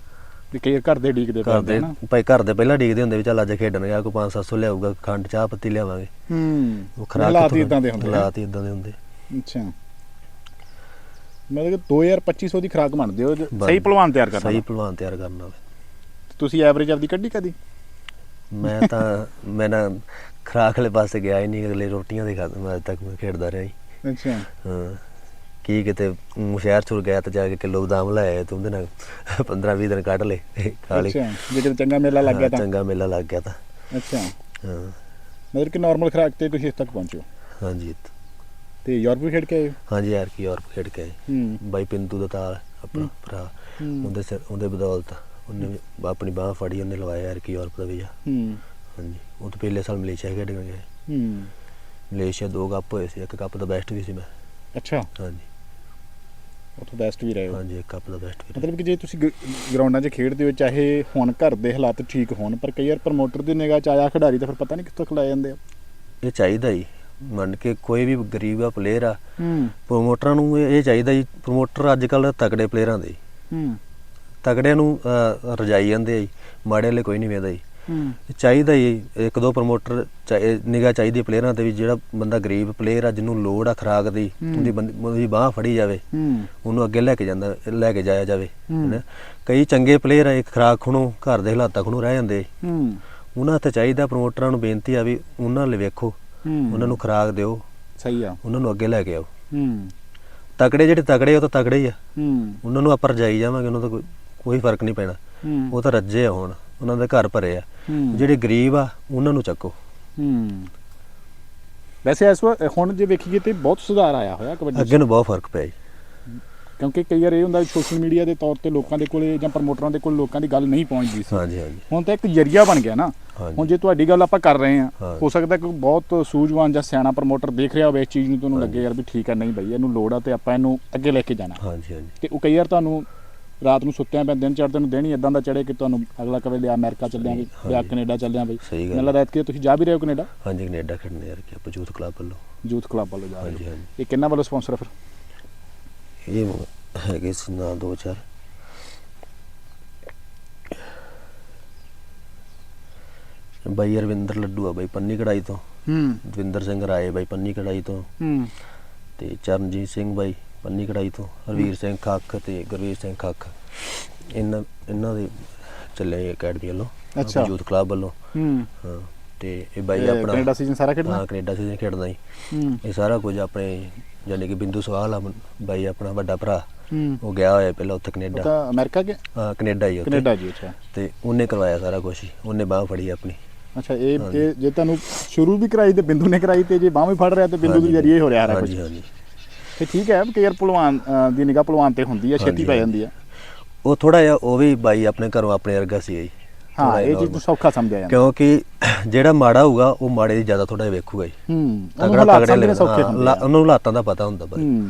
ਵੀ ਕਈ ਘਰ ਦੇ ਡੀਕਦੇ ਘਰ ਦੇ ਨਾ। ਭਾਈ ਘਰ ਦੇ ਪਹਿਲਾਂ ਡੀਕਦੇ ਹੁੰਦੇ ਵੀ ਚੱਲ ਅੱਜ ਖੇਡਣ ਗਿਆ ਕੋਈ 5-700 ਲਿਆਊਗਾ ਖੰਡ ਚਾਹ ਪੱਤੀ ਲਿਆਵਾਂਗੇ। ਹੂੰ। ਉਹ ਖਰਾਕ ਹਾਲਾਤ ਇਦਾਂ ਦੇ ਹੁੰਦੇ। ਹਾਲਾਤ ਇਦਾਂ ਦੇ ਹੁੰਦੇ। ਅੱਛਾ। ਮਤਲਬ ਕਿ 2250 ਦੀ ਖਰਾਕ ਬਣਦੇ ਹੋ ਸਹੀ ਪਹਿਲਵਾਨ ਤਿਆਰ ਕਰਨਾ ਸਹੀ ਵਾ। ਭਲਵਾਨ ਤਿਆਰ ਕਰਨਾ ਤੁਸੀਂ ਐਵਰੇਜ ਆਪਦੀ ਕੱਢੀ ਕਦੀ? ਮੈਂ ਤਾਂ ਮੈਂ ਨਾ ਖਰਾਕ ਵਾਲੇ ਪਾਸੇ ਗਿਆ ਹੀ ਨਹੀਂ ਅਗਲੇ ਰੋਟੀਆਂ ਦੇ ਖਾਦਾ ਮੈਂ ਅੱਜ ਤੱਕ ਮੈਂ ਖੇਡਦਾ ਰਿਹਾ ਜੀ ਅੱਛਾ। ਹਾਂ। ਕੀ ਕਿਤੇ ਊਂ ਸ਼ਹਿਰ ਚੁਰ ਗਿਆ ਤੇ ਜਾ ਕੇ ਕਿਲੋ ਬਦਾਮ ਲੈ ਆਏ ਤੇ ਉਹਦੇ ਨਾਲ 15 20 ਦਿਨ ਕੱਢ ਲਏ ਖਾ ਲਏ ਅੱਛਾ ਜੇ ਕਿਤੇ ਚੰਗਾ ਮੇਲਾ ਲੱਗ ਗਿਆ ਹਾਂ, ਤਾਂ। ਚੰਗਾ ਮੇਲਾ ਲੱਗ ਗਿਆ ਤਾਂ। ਅੱਛਾ। ਹਾਂ। ਮਤਲਬ ਕਿ ਨਾਰਮਲ ਖਰਾਕ ਤੇ ਤੁਸੀਂ ਇਸ ਤੱਕ ਪਹੁੰਚੇ ਹੋ? ਹਾਂਜੀ। ਤੇ ਯੂਰਪ ਵੀ ਖੇਡ ਕੇ ਆਏ ਹੋ? ਹਾਂਜੀ ਯਾਰ ਕੀ ਯੂਰਪ ਖੇਡ ਕੇ ਆਏ। ਹੂੰ। ਬਾਈ ਪਿੰਤੂ ਦਾ ਤਾਲ ਆਪਣਾ। ਭਰਾ। ਹੂੰ। ਉਹਦੇ ਸਿਰ ਉਹਦੇ ਬਦੌਲਤ ਉਹਨੇ ਵੀ ਆਪਣੀ ਬਾਹ ਫੜੀ ਉਹਨੇ ਲਵਾਇਆ ਯਾਰ ਕੀ ਯੂਰਪ ਦਾ ਵੀਜ਼ਾ। ਹੂੰ। ਹਾਂਜੀ। ਉਹ ਤੋਂ ਪਹਿਲੇ ਸਾਲ ਮਲੇਸ਼ੀਆ ਖੇਡ ਗਏ। ਹੂੰ। ਮਲੇਸ਼ੀਆ ਦੋ ਕੱਪ ਹੋਏ ਸੀ ਇੱਕ ਕੱਪ ਦਾ ਬੈਸਟ ਵੀ ਸੀ ਮੈਂ। ਅੱਛਾ। ਹਾਂਜੀ। ਉੱਥੋਂ ਬੈਸਟ ਵੀ ਰਹੇ ਹੋ। ਹਾਂਜੀ ਇੱਕ ਦਾ ਬੈਸਟ ਵੀ ਮਤਲਬ ਕਿ ਜੇ ਤੁਸੀਂ ਗਰਾਊਂਡਾਂ 'ਚ ਖੇਡਦੇ ਹੋ ਚਾਹੇ ਹੁਣ ਘਰ ਦੇ ਹਾਲਾਤ ਠੀਕ ਹੋਣ ਪਰ ਕਈ ਵਾਰ ਪ੍ਰਮੋਟਰ ਦੀ ਨਿਗਾਹ 'ਚ ਆਇਆ ਖਿਡਾਰੀ ਤਾਂ ਫਿਰ ਪਤਾ ਨਹੀਂ ਕਿੱਥੋਂ ਖਿਲਾਏ ਜਾਂਦੇ ਆ। ਇਹ ਚਾਹੀਦਾ ਹੀ। ਮੰਨ ਕੇ ਕੋਈ ਵੀ ਗਰੀਬ ਆ ਪਲੇਅਰ ਆ ਹੂੰ। ਪ੍ਰੋਮੋਟਰਾਂ ਨੂੰ ਇਹ ਇਹ ਚਾਹੀਦਾ ਜੀ ਪ੍ਰੋਮੋਟਰ ਅੱਜ ਕੱਲ ਤਗੜੇ ਪਲੇਅਰਾਂ ਦੇ। ਹੂੰ। ਤਗੜਿਆਂ ਨੂੰ ਅਹ, ਰਜਾਈ ਜਾਂਦੇ ਆ ਜੀ। ਮਾੜੇ ਵਾਲੇ ਕੋਈ ਨਹੀਂ ਵੇਦਾ ਜੀ। ਚਾਹੀਦਾ ਹੀ ਇੱਕ ਦੋ ਪ੍ਰੋਮੋਟਰ ਨਿਗਾਹ ਚਾਹੀਦੀ ਪਲੇਅਰਾਂ ਤੇ ਵੀ ਜਿਹੜਾ ਬੰਦਾ ਗਰੀਬ ਪਲੇਅਰ ਆ ਜਿਹਨੂੰ ਲੋੜ ਆ ਖਰਾਕ ਦੀ। ਉਹਦੀ ਬੰਦੀ ਉਹਦੀ ਬਾਹ ਫੜੀ ਜਾਵੇ ਹੂੰ। ਉਹਨੂੰ ਅੱਗੇ ਲੈ ਕੇ ਜਾਂਦਾ ਲੈ ਕੇ ਜਾਇਆ ਜਾਵੇ। ਹੈਨਾ। ਕਈ ਚੰਗੇ ਪਲੇਅਰ ਆ ਇੱਕ ਖਰਾਕ ਖੁਣੋਂ ਘਰ ਦੇ ਹਾਲਾਤਾਂ ਖੁਣੋਂ ਰਹਿ ਜਾਂਦੇ। ਹੂੰ। ਉਹਨਾਂ ਤੇ ਚਾਹੀਦਾ ਪ੍ਰੋਮੋਟਰਾਂ ਨੂੰ ਬੇਨਤੀ ਆ ਵੀ ਉਹਨਾਂ ਲਈ ਵੇਖੋ ਉਹਨਾਂ ਨੂੰ ਖਰਾਕ ਦਿਓ। ਸਹੀ ਆ। ਉਹਨਾਂ ਨੂੰ ਅੱਗੇ ਲੈ ਕੇ ਆਓ। ਹੂੰ। ਤਕੜੇ ਜਿਹੜੇ ਤਕੜੇ ਉਹ ਤਾਂ ਤਕੜੇ ਹੀ ਆ। ਹੂੰ। ਉਹਨਾਂ ਨੂੰ ਆਪਾਂ ਰਜਾਈ ਜਾਵਾਂਗੇ ਉਹਨਾਂ ਦਾ ਕੋਈ ਕੋਈ ਫ਼ਰਕ ਨਹੀਂ ਪੈਣਾ। ਉਹ ਤਾਂ ਰੱਜੇ ਆ ਹੁਣ। ਉਹਨਾਂ ਦੇ ਘਰ ਭਰੇ ਆ। ਹੂੰ। ਜਿਹੜੇ ਗਰੀਬ ਆ ਉਹਨਾਂ ਨੂੰ ਚੱਕੋ। ਹੂੰ। ਵੈਸੇ ਇਸ ਵਾਰ ਹੁਣ ਜੇ ਵੇਖੀਏ ਤੇ ਬਹੁਤ ਸੁਧਾਰ ਆਇਆ ਹੋਇਆ ਕਬੱਡੀ 'ਚ। ਅੱਗੇ ਨੂੰ ਬਹੁਤ ਫ਼ਰਕ ਪਿਆ ਜੀ। ਕਿਉਂਕਿ ਕਈ ਵਾਰ ਇਹ ਹੁੰਦਾ ਸੋਸ਼ਲ ਮੀਡੀਆ ਦੇ ਤੌਰ ਤੇ ਲੋਕਾਂ ਦੇ ਕੋਲੇ ਜਾਂ ਪ੍ਰਮੋਟਰਾਂ ਦੇ ਕੋਲ ਲੋਕਾਂ ਦੀ ਗੱਲ ਨਹੀਂ ਪਹੁੰਚਦੀ ਸੀ। ਹਾਂਜੀ ਹਾਂਜੀ। ਹੁਣ ਤਾਂ ਇੱਕ ਜਰੀਆ ਬਣ ਗਿਆ ਨਾ। ਹਾਂਜੀ। ਹੁਣ ਜੇ ਤੁਹਾਡੀ ਗੱਲ ਆਪਾਂ ਕਰ ਰਹੇ ਹਾਂ ਹਾਂ। ਹੋ ਸਕਦਾ ਕਿ ਬਹੁਤ ਸੂਝਵਾਨ ਜਾਂ ਸਿਆਣਾ ਪ੍ਰਮੋਟਰ ਦੇਖ ਰਿਹਾ ਹੋਵੇ ਇਸ ਚੀਜ਼ ਨੂੰ ਤੁਹਾਨੂੰ ਲੱਗੇ ਯਾਰ ਵੀ ਠੀਕ ਹੈ ਨਹੀਂ ਬਈ ਇਹਨੂੰ ਲੋੜ ਆ ਤੇ ਆਪਾਂ ਇਹਨੂੰ ਅੱਗੇ ਲੈ ਕੇ ਜਾਣਾ। ਹਾਂਜੀ ਹਾਂਜੀ। ਤੇ ਉਹ ਕਈ ਵਾਰ ਤੁਹਾਨੂੰ ਰਾਤ ਨੂੰ ਸੁੱਤਿਆਂ ਪੈ ਦਿਨ ਚੜ੍ਹਦੇ ਨੂੰ ਦਿਨ ਹੀ ਇਦਾਂ ਦਾ ਚੜੇ ਕਿ ਤੁਹਾਨੂੰ ਅਗਲਾ ਕਵੇ ਲਿਆ ਅਮਰੀਕਾ ਚੱਲਿਆਂਗੇ ਜਾਂ ਹਾਂਜੀ। ਕੈਨੇਡਾ ਚੱਲਿਆ ਬਈ ਸਹੀ ਗੱਲ। ਮੈਨੂੰ ਕਿ ਤੁਸੀਂ ਜਾ ਵੀ ਰਹੇ ਹੋ ਕੈਨੇਡਾ? ਹਾਂਜੀ ਕੈਨੇਡਾ ਖੜਨੇ ਯਾਰ ਕਿ ਆਪਾਂ ਯੂਥ ਕਲੱਬ ਵੱਲੋਂ। ਯੂਥ ਕਲੱਬ ਵੱਲੋਂ ਜਾ ਰਹੇ ਹੋ। ਹਾਂਜੀ ਇਹ ਕਿੰਨਾ ਵੱਲੋਂ ਸਪਾਂਸਰ ਹੈ ਫਿਰ? ਇਹ ਹੈਗੇ ਸੀ ਨਾ ਦੋ ਚਾਰ। ਬਾਈ ਅਰਵਿੰਦਰ ਲੱਡੂ ਆ ਬਾਈ ਪੰਨੀ ਕੜਾਈ ਤੋਂ। ਹੂੰ। ਦਵਿੰਦਰ ਸਿੰਘ ਰਾਏ ਬਾਈ ਪੰਨੀ ਕੜਾਈ ਤੋਂ। ਹੂੰ। ਤੇ ਚਰਨਜੀਤ ਸਿੰਘ ਬਾਈ। ਪੰਨੀ ਕੜਾਈ ਤੋਂ ਹਰਵੀਰ ਸਿੰਘ ਖੱਖ ਤੇ ਗੁਰਵੀਰ ਸਿੰਘ ਖੱਖ। ਇਹਨਾਂ ਇਹਨਾਂ ਦੇ ਚੱਲੇ ਅਕੈਡਮੀ ਵੱਲੋਂ ਅੱਛਾ। ਯੂਥ ਕਲੱਬ ਵੱਲੋਂ। ਹੂੰ। ਹਾਂ ਤੇ ਇਹ ਬਾਈ ਆਪਣਾ ਕੈਨੇਡਾ ਸੀਜ਼ਨ ਸਾਰਾ ਖੇਡਣਾ ਹਾਂ ਕੈਨੇਡਾ ਸੀਜ਼ਨ ਖੇਡਦਾ ਜੀ। ਹੂੰ। ਇਹ ਸਾਰਾ ਕੁਝ ਆਪਣੇ ਯਾਨੀ ਕਿ ਬਿੰਦੂ ਸਵਾਲ ਆ ਬਾਈ ਆਪਣਾ ਵੱਡਾ ਭਰਾ। ਹੂੰ। ਉਹ ਗਿਆ ਹੋਇਆ ਪਹਿਲਾਂ ਉੱਥੇ ਕੈਨੇਡਾ। ਤਾਂ ਅਮਰੀਕਾ ਕੇ ਹਾਂ ਕੈਨੇਡਾ ਹੀ ਉੱਥੇ। ਕੈਨੇਡਾ ਜੀ ਅੱਛਾ। ਤੇ ਉਹਨੇ ਕਰਵਾਇਆ ਸਾਰਾ ਕੁਝ ਹੀ ਉਹਨੇ ਬਾਹ ਫੜੀ ਆਪਣੀ। ਅੱਛਾ ਇਹ ਜੇ। ਤੁਹਾਨੂੰ ਸ਼ੁਰੂ ਵੀ ਕਰਾਈ ਤੇ ਬਿੰਦੂ ਨੇ ਕਰਾਈ ਤੇ ਜੇ ਬਾਹ ਵੀ ਫੜ ਰਿਹਾ ਤੇ ਬਿੰਦੂ ਦੇ। ਜਰੀਏ ਹੋ ਰਿਹਾ ਸਾਰਾ ਕੁਝ। ਹਾਂਜੀ ਹਾਂਜੀ। ਤੇ ਠੀਕ ਹੈ ਕਿ ਯਾਰ ਪਹਿਲਵਾਨ ਦੀ ਨਿਗਾਹ ਪਹਿਲਵਾਨ ਤੇ ਹੁੰਦੀ ਹੈ ਛੇਤੀ ਪੈ। ਜਾਂਦੀ ਹੈ। ਉਹ ਥੋੜਾ ਜਿਹਾ ਉਹ ਵੀ ਬਾਈ ਆਪਣੇ ਘਰੋਂ ਆਪਣੇ ਵਰਗਾ ਸੀ ਜੀ। ਹਾਂ ਇਹ ਚੀਜ਼ ਨੂੰ ਸੌਖਾ ਸਮਝਿਆ ਜਾਂਦਾ। ਕਿਉਂਕਿ ਜਿਹੜਾ ਮਾੜਾ ਹੋਊਗਾ ਉਹ ਮਾੜੇ ਦੀ ਜ਼ਿਆਦਾ ਥੋੜਾ ਵੇਖੂਗਾ ਜੀ। ਹੂੰ ਤਗੜਾ ਤਗੜੇ ਸਮਝਣੇ ਲੈਣਾ ਸੌਖੇ ਹਾਂ, ਹੁੰਦੇ ਲਾ- ਆ। ਉਹਨੂੰ ਹਾਲਾਤਾਂ ਦਾ ਪਤਾ ਹੁੰਦਾ ਬਾਈ।